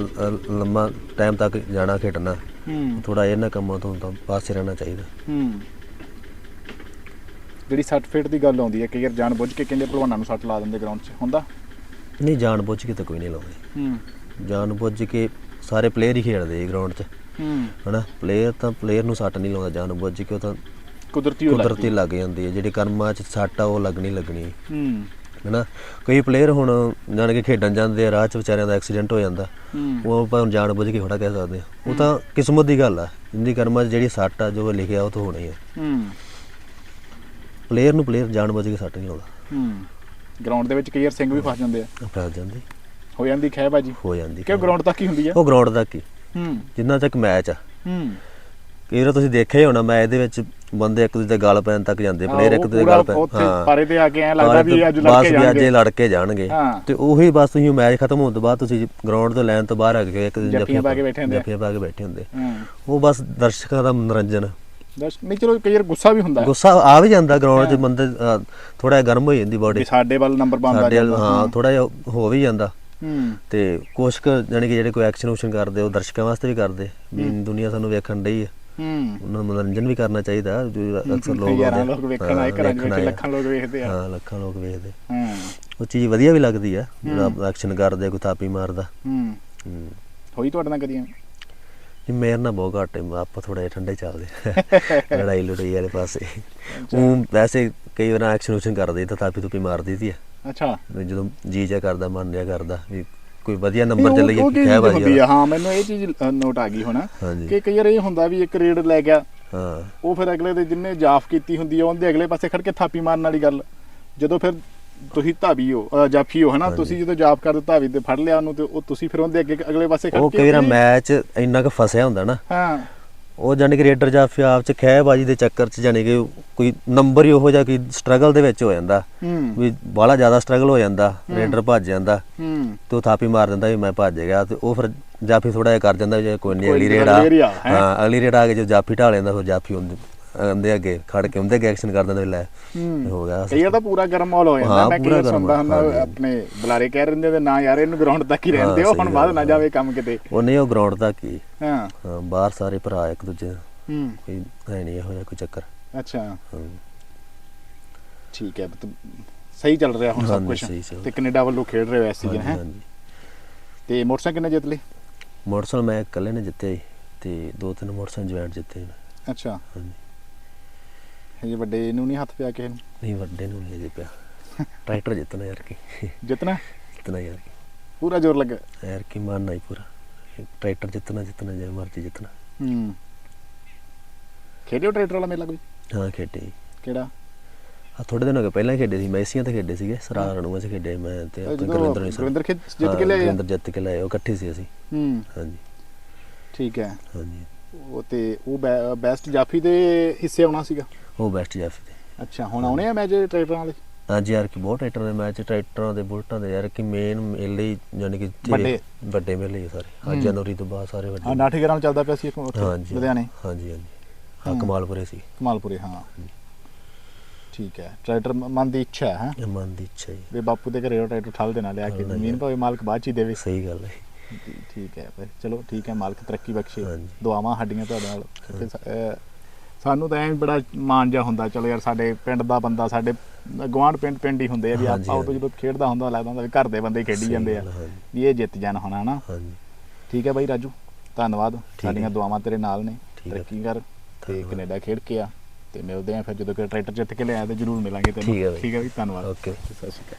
ਲੰਮਾ ਟਾਈਮ ਤੱਕ ਜਾਣਾ ਖੇਡਣਾ ਹੂੰ। ਥੋੜਾ ਇਹਨਾਂ ਕੰਮਾਂ ਤੋਂ ਤਾਂ ਪਾਸੇ ਰਹਿਣਾ ਚਾਹੀਦਾ। ਹੂੰ। ਜਿਹੜੀ ਸੱਟ ਫੇਟ ਦੀ ਗੱਲ ਆਉਂਦੀ ਹੈ ਕਿ ਯਾਰ ਜਾਣ ਬੁੱਝ ਕੇ ਕਹਿੰਦੇ ਭਲਵਾਨਾਂ ਨੂੰ ਸੱਟ ਲਾ ਦਿੰਦੇ ਗਰਾਊਂਡ 'ਚ ਹੁੰਦਾ? ਨਹੀਂ ਜਾਣ ਬੁੱਝ ਕੇ ਤਾਂ ਕੋਈ ਨਹੀਂ ਲਾਉਂਦੇ। ਹੂੰ। ਜਾਣ ਬੁੱਝ ਕੇ ਸਾਰੇ ਪਲੇਅਰ ਹੀ ਖੇਡਦੇ ਗਰਾਊਂਡ 'ਚ। ਹੂੰ। ਹਨਾ? ਪਲੇਅਰ ਤਾਂ ਪਲੇਅਰ ਨੂੰ ਸੱਟ ਨਹੀਂ ਲਾਉਂਦਾ ਜਾਣ ਬੁੱਝ ਕੇ ਉਹ ਤਾਂ ਕੁਦਰਤੀ ਹੋ ਕੁਦਰਤੀ ਲੱਗ ਜਾਂਦੀ ਹੈ ਜਿਹੜੀ ਕਰਮਾਂ 'ਚ ਸੱਟ ਆ ਉਹ ਲੱਗਣੀ ਲੱਗਣੀ। ਹੂੰ। ਹਨਾ? ਕਈ ਪਲੇਅਰ ਹੁਣ ਜਾਣ ਕੇ ਖੇਡਣ ਜਾਂਦੇ ਆ ਰਾਹ 'ਚ ਵਿਚਾਰਿਆਂ ਦਾ ਐਕਸੀਡੈਂਟ ਹੋ ਜਾਂਦਾ। ਉਹ ਆਪਾਂ ਹੁਣ ਜਾਣ ਬੁੱਝ ਕੇ ਥੋੜਾ ਕਹਿ ਸਕਦੇ ਆ ਉਹ ਤਾਂ ਕਿਸਮਤ ਦੀ ਗੱਲ ਆ ਜਿੰਦੀ ਕਰਮਾਂ 'ਚ ਜਿਹੜੀ ਸੱਟ ਆ ਜੋ ਲਿਖਿਆ ਉਹ ਤਾਂ ਹੋਣੀ ਆ। ਹੂੰ। ਪਲੇਅਰ ਨੂੰ ਪਲੇਅਰ ਜਾਣ ਬੁੱਝ ਕੇ ਸੱਟ ਨਹੀਂ ਲਾਉਂਦਾ। ਹੂੰ ਗਰਾਊਂਡ ਦੇ ਵਿੱਚ ਕਈ ਵਾਰ ਸਿੰਘ ਵੀ ਫਸ ਜਾਂਦੇ ਆ। ਫਸ ਜਾਂਦੀ। ਹੋ ਜਾਂਦੀ ਖਹਿ ਬਾਜੀ। ਹੋ ਜਾਂਦੀ ਕਿ ਗਰਾਊਂਡ ਤੱਕ ਹੀ ਹੁੰਦੀ ਆ? ਉਹ ਗਰਾਊਂਡ ਦਾ ਕੀ ਹੂੰ। ਜਿੰਨਾ ਤੱਕ ਮੈਚ ਆ। ਹੂੰ। ਵਾਰ ਤੁਸੀਂ ਦੇਖਿਆ ਹੀ ਹੋਣਾ ਮੈਚ ਦੇ ਵਿੱਚ ਬੰਦੇ ਇੱਕ ਦੂਜੇ ਦੇ ਗਲ ਪੈਣ ਤੱਕ ਜਾਂਦੇ ਪਲੇਅਰ ਇੱਕ ਦੂਜੇ ਦੇ ਗਲ ਪੈਣ। ਉੱਥੇ ਪਾਰੇ ਤੇ ਆ ਕੇ ਐ ਲੱਗਦਾ ਵੀ ਅੱਜ ਬਸ ਲੜਕੇ ਵੀ ਅੱਜ ਜਾਣਗੇ। ਲੜ ਕੇ ਜਾਣਗੇ। ਹਾਂ। ਤੇ ਉਹੀ ਬਸ ਤੁਸੀਂ ਮੈਚ ਖਤਮ ਹੋਣ ਤੋਂ ਬਾਅਦ ਤੁਸੀਂ ਗਰਾਊਂਡ ਤੋਂ ਲੈਣ ਤੋਂ ਬਾਹਰ ਆ ਕੇ ਇੱਕ ਦੂਜੇ ਜੱਫੀਆਂ ਪਾ ਕੇ ਬੈਠੇ ਹੁੰਦੇ। ਜੱਫੀਆਂ ਪਾ ਕੇ ਬੈਠੇ ਹੁੰਦੇ ਹਾਂ। ਉਹ ਬਸ ਦਰਸ਼ਕਾਂ ਦਾ ਮਨੋਰੰਜਨ। ਨਹੀਂ ਚਲੋ ਕਈ ਵਾਰ ਗੁੱਸਾ ਵੀ ਹੁੰਦਾ ਹੈ। ਗੁੱਸਾ ਆ ਵੀ ਜਾਂਦਾ ਗਰਾਊਂਡ 'ਚ ਬੰਦੇ ਥੋੜਾ ਗਰਮ ਹੋ ਜਾਂਦੀ ਬੋਡੀ ਵੀ ਸਾਡੇ ਵੱਲ ਨੰਬਰ ਬੰਦ ਆ ਸਾਡੇ ਵੱਲ, ਜਾਂਦਾ। ਹਾਂ ਥੋੜਾ ਜਿਹਾ ਹੋ ਵੀ ਜਾਂਦਾ। ਹੂੰ। ਤੇ ਕੁਛ ਕੁ ਜਾਣੀ ਕਿ ਜਿਹੜੇ ਕੋਈ ਐਕਸ਼ਨ ਉਕਸ਼ਨ ਕਰਦੇ ਉਹ ਦਰਸ਼ਕਾਂ ਵਾਸਤੇ ਵੀ ਕਰਦੇ। ਵੀ ਦੁਨੀਆ ਸਾਨੂੰ ਵੇਖਣ ਡਈ ਹੈ ਹੂੰ। ਉਹਨਾਂ ਨੂੰ ਮਨੋਰੰਜਨ ਵੀ ਕਰਨਾ ਚਾਹੀਦਾ ਜੋ ਅਕਸਰ ਲੋਕ ਹਜ਼ਾਰਾਂ ਆਉਂਦੇ ਆ। ਲੋਕ ਵੇਖਣ ਹਾਂ, ਆਏ ਘਰਾਂ 'ਚ ਵੇਖਣ ਬੈਠੇ ਆਏ। ਲੱਖਾਂ ਲੋਕ ਵੇਖਦੇ ਆ। ਹਾਂ ਲੱਖਾਂ ਲੋਕ ਵੇਖਦੇ ਹਾਂ। ਉਹ ਚੀਜ਼ ਵਧੀਆ ਵੀ ਲੱਗਦੀ ਆ ਜਿਹੜਾ ਐਕਸ਼ਨ ਕਰਦੇ ਕੋਈ ਥਾਪੀ ਮਾਰਦਾ। ਹੂੰ। ਹੂੰ। ਹੋਈ ਤੁਹਾਡੇ ਨਾਲ ਕਦੀ ਜੀ ਮੇਰੇ ਨਾਲ ਬਹੁਤ ਘੱਟ ਹੈ ਆਪਾਂ ਥੋੜਾ ਠੰਡੇ ਚੱਲਦੇ ਲੜਾਈ ਲੜਾਈ ਵਾਲੇ ਪਾਸੇ। ਉਹ ਵੈਸੇ ਕਈ ਵਾਰ ਐਕਸ਼ਨ ਉਕਸ਼ਨ ਕਰਦੇ ਤਾਂ ਥਾਪੀ ਥੁਪੀ ਮਾਰ ਦਿੱਤੀ ਆ ਅੱਛਾ। ਵੀ ਜਦੋਂ ਜੀ ਜਾ ਕਰਦਾ ਮਨ ਜਿਹਾ ਕਰਦਾ ਵੀ ਕੋਈ ਵਧੀਆ ਨਹੀਂ, ਨੰਬਰ ਉਹ- ਚੱਲੇ ਉਹ ਕਿ ਚੀਜ਼ ਖਹਿ ਹੁੰਦੀ ਬਾਜੀ ਆ ਹਾਂ ਮੈਨੂੰ ਇਹ ਚੀਜ਼ ਨੋਟ ਆ ਗਈ ਹੁਣ। ਹਾਂਜੀ। ਕਿ ਕਈ ਵਾਰ ਇਹ ਹੁੰਦਾ ਵੀ ਇੱਕ ਰੇਡ ਲੈ ਗਿਆ ਹਾਂ। ਉਹ ਫਿਰ ਅਗਲੇ ਦੇ ਜਿੰਨੇ ਜਾਫ ਕੀਤੀ ਹੁੰਦੀ ਆ ਉਹਦੇ ਅਗਲੇ ਪਾਸੇ ਖੜ ਕੇ ਥਾਪੀ ਮਾਰਨ ਵਾਲੀ ਗੱਲ। ਜਦੋਂ ਫਿਰ ਤੁਸੀਂ ਧਾਬੀ ਹੋ ਅ, ਜਾਫੀ ਹੋ ਹਨਾ? ਤੁਸੀਂ ਜਦੋਂ ਜਾਫ ਕਰਦੇ ਧਾਬੀ ਤੇ ਫੜ ਲਿਆ ਉਹਨੂੰ ਤੇ ਉਹ ਤੁਸੀਂ ਫਿਰ ਉਹਦੇ ਅੱਗੇ ਅਗਲੇ ਪਾਸੇ ਖੜ ਉਹ ਕਈ ਵਾਰ ਮੈਚ ਇੰਨਾ ਕੁ ਫਸਿਆ ਹੁੰਦਾ ਨਾ। ਹਾਂ। ਉਹ ਜਾਨੀ ਕਿ ਰੇਡਰ ਜਾਫੀ ਆਪ ਚ ਖਹਿਬਾਜੀ ਦੇ ਚੱਕਰ ਚ ਜਾਨੀ ਕਿ ਕੋਈ ਨੰਬਰ ਹੀ ਉਹੋ ਜਿਹਾ ਕੋਈ ਸਟਰਗਲ ਦੇ ਵਿੱਚ ਹੋ ਜਾਂਦਾ। ਹੂੰ। ਵੀ ਬਾਹਲਾ ਜ਼ਿਆਦਾ ਸਟਰਗਲ ਹੋ ਜਾਂਦਾ ਰੇਡਰ ਭੱਜ ਜਾਂਦਾ ਹੂੰ। ਤੇ ਉਹ ਥਾਪੀ ਮਾਰ ਦਿੰਦਾ ਵੀ ਮੈਂ ਭੱਜ ਗਿਆ ਤੇ ਉਹ ਫਿਰ ਜਾਫੀ ਥੋੜਾ ਜਿਹਾ ਕਰ ਜਾਂਦਾ ਵੀ ਜੇ ਕੋਈ ਨਹੀਂ ਕੋਈ ਅਗਲੀ ਨੀ, ਰੇਡ ਆ। ਅਗਲੀ ਰੇਡ ਆ, ਹੈਂ। ਹਾਂ ਅਗਲੀ ਰੇਡ ਆ ਕੇ ਜੋ ਜਾਫੀ ਢਾਲ ਲੈਂਦਾ ਫਿਰ ਜਾਫੀ ਉਹਦੇ ਉਹਦੇ ਅੱਗੇ ਖੜ ਕੇ ਉਹਦੇ ਅੱਗੇ ਐਕਸ਼ਨ ਕਰ ਦਿੰਦਾ ਲੈ ਹੂੰ। ਗਿਆ। ਕਈ ਵਾਰ ਤਾਂ ਪੂਰਾ ਗਰਮ ਮਾਹੌਲ ਹੋ ਜਾਂਦਾ। ਮੈਂ ਗਰਮ ਸੁਣਦਾ ਹੁੰਦਾ। ਆਪਣੇ ਬੁਲਾਰੇ ਕਹਿ ਰਹਿੰਦੇ ਤੇ ਨਾ ਯਾਰ ਇਹਨੂੰ ਗਰਾਊਂਡ ਤੱਕ ਹੀ ਰਹਿਣ ਹਾਂ, ਹੁਣ ਬਾਅਦ ਨਾ ਜਾਵੇ ਕੰਮ ਕਿਤੇ। ਉਹ ਨਹੀਂ ਉਹ ਗਰਾਊਂਡ ਤੱਕ ਹੀ। ਹਾਂ। ਬਾਹਰ ਸਾਰੇ ਭਰਾ ਇੱਕ ਦੂਜੇ ਹੂੰ। ਕੋਈ ਹੈ ਨਹੀਂ ਇਹੋ ਜਿਹਾ ਕੋਈ ਚੱਕਰ। ਅੱਛਾ। ਠੀਕ ਹੈ ਸਹੀ ਚੱਲ ਰਿਹਾ ਹੁਣ ਸਭ ਕੁਝ ਤੇ ਕੈਨੇਡਾ ਵੱਲੋਂ ਖੇਡ ਰਹੇ ਹੋ ਇਸ ਸੀਜ਼ਨ ਹੈ। ਤੇ ਮੋਟਰਸਾਈਕਲ ਕਿੰਨੇ ਜਿੱਤ ਲਏ? ਮੋਟਰਸਾਈਕਲ ਮੈਂ ਇਕੱਲੇ ਨੇ ਜਿੱਤੇ ਤੇ ਦੋ ਤਿੰਨ ਮੋਟਰਸਾਈਕਲ ਜੁਆਇੰਟ ਜਿੱਤੇ ਅੱਛਾ। ਹਾਂਜੀ। ਇਹ ਵੱਡੇ ਨੂੰ ਨਹੀਂ ਹੱਥ ਪਿਆ ਕਿਸੇ ਨੂੰ? ਨਹੀਂ ਵੱਡੇ ਨੂੰ ਨਹੀਂ ਜੇ ਪਿਆ। ਟਰੈਕਟਰ ਜਿੱਤਣਾ ਯਾਰ ਕੀ। ਜਿੱਤਣਾ? ਜਿੱਤਣਾ ਯਾਰ ਕੀ। ਪੂਰਾ ਜ਼ੋਰ ਲੱਗਾ? ਯਾਰ ਕੀ ਮਾਨਣਾ ਹੀ ਪੂਰਾ। ਟਰੈਕਟਰ ਜਿੱਤਣਾ ਜਿੱਤਣਾ ਜੇ ਮਰਜ਼ੀ ਜਿੱਤਣਾ। ਹੂੰ। ਖੇਡਿਓ ਟਰੈਕਟਰ ਵਾਲਾ ਮੇਲਾ ਕੋਈ? ਹਾਂ ਖੇਡੇ। ਕਿਹੜਾ? ਆ ਥੋੜੇ ਦਿਨ ਹੋ ਗਏ ਪਹਿਲਾਂ ਹੀ ਖੇਡੇ ਸੀ ਮੈਸੀਆਂ ਤੇ ਖੇਡੇ ਸੀਗੇ ਸਰਾਰ ਰਣੂਆਂ 'ਚ ਖੇਡੇ ਮੈਂ ਤੇ ਗੁਰਵਿੰਦਰ ਨੇ ਗੁਰਵਿੰਦਰ ਖੇਡ ਜਿੱਤ ਕੇ ਲਿਆਏ ਆ? ਗੁਰਵਿੰਦਰ ਜਿੱਤ ਕੇ ਲਿਆਏ ਉਹ ਇਕੱਠੇ ਸੀ ਅਸੀਂ। ਹੂੰ। ਹਾਂਜੀ। ਠੀਕ ਹੈ। ਹਾਂਜੀ। ਉਹ ਤੇ ਉਹ ਬੈਸਟ ਜਾਫੀ ਦੇ ਹਿੱਸੇ ਆਉਣਾ ਸੀਗਾ। ਉਹ ਬੈਸਟ ਜਾਫੀ ਤੇ ਅੱਛਾ ਹੁਣ ਆਉਣੇ ਆ ਮੈਚ ਟਰੈਕਟਰਾਂ ਵਾਲੇ? ਹਾਂਜੀ ਯਾਰ ਕੀ ਬਹੁਤ ਟਰੈਕਟਰ ਦੇ ਮੈਚ ਟਰੈਕਟਰਾਂ ਦੇ ਬੁਲਟਾਂ ਦੇ ਯਾਰ ਕੀ ਮੇਨ ਮੇਲੇ ਯਾਨੀ ਕਿ ਵੱਡੇ। ਵੱਡੇ ਮੇਲੇ ਸਾਰੇ। ਹੂੰ। ਅੱਜ ਜਨਵਰੀ ਤੋਂ ਬਾਅਦ ਸਾਰੇ ਵੱਡੇ। ਹਾਂ ਨਾਠੀ ਗਰਾਮ ਚੱਲਦਾ ਪਿਆ ਸੀ ਉੱਥੇ ਲੁਧਿਆਣੇ। ਹਾਂਜੀ ਹਾਂਜੀ। ਹਾਂ। ਕਮਾਲਪੁਰੇ ਸੀ। ਕਮਾਲਪੁਰੇ ਹਾਂ। ਠੀਕ ਹੈ ਟਰੈਕਟਰ ਮਨ ਦੀ ਇੱਛਾ ਹੈ ਹੈਂ? ਮਨ ਦੀ ਇੱਛਾ ਹੀ। ਵੀ ਬਾਪੂ ਦੇ ਘਰੇ ਟਰੈਕਟਰ ਠਾਲ ਦੇਣਾ ਲਿਆ ਕੇ ਜ਼ਮੀਨ ਭਾਵੇਂ ਮਾਲਕ ਬਾਅਦ ਚ ਹੀ ਦੇਵੇ। ਸਹੀ ਗੱਲ ਹੈ। ਠੀਕ ਹੈ ਫਿਰ ਚਲੋ ਠੀਕ ਹੈ ਮਾਲਕ ਤਰੱਕੀ ਬਖਸ਼ੇ। ਦੁਆਵਾਂ ਸਾਡੀਆਂ ਤੁਹਾਡੇ ਨਾਲ ਸਾਨੂੰ ਤਾਂ ਐਂ ਬੜਾ ਮਾਣ ਜਿਹਾ ਹੁੰਦਾ ਚਲੋ ਯਾਰ ਸਾਡੇ ਪਿੰਡ ਦਾ ਬੰਦਾ ਸਾਡੇ ਗਵਾਂਢ ਪਿੰਡ ਪਿੰਡ ਹੀ ਹੁੰਦੇ ਆ ਵੀ ਆਪਾਂ ਉਹ। ਜਦੋਂ ਖੇਡਦਾ ਹੁੰਦਾ ਲੱਗਦਾ ਹੁੰਦਾ ਵੀ ਘਰ ਦੇ ਬੰਦੇ ਖੇਡੀ ਜਾਂਦੇ ਆ। ਵੀ ਇਹ ਜਿੱਤ ਜਾਣ ਹੁਣ ਹਨਾ ਠੀਕ ਹੈ ਬਾਈ ਰਾਜੂ ਧੰਨਵਾਦ। ਸਾਡੀਆਂ ਦੁਆਵਾਂ ਤੇਰੇ ਨਾਲ ਨੇ। ਤਰੱਕੀ ਕਰ ਤੇ। ਕੈਨੇਡਾ ਖੇਡ ਕੇ ਆ ਤੇ ਮਿਲਦੇ ਆ ਫਿਰ ਜਦੋਂ ਕਿ ਟਰੈਕਟਰ ਜਿੱਤ ਕੇ ਲਿਆਇਆ ਤੇ ਜਰੂਰ ਮਿਲਾਂਗੇ ਤੈਨੂੰ ਠੀਕ ਹੈ ਬਾਈ। ਧੰਨਵਾਦ ਓਕੇ ਸਤਿ ਸ਼੍ਰੀ ਅਕਾਲ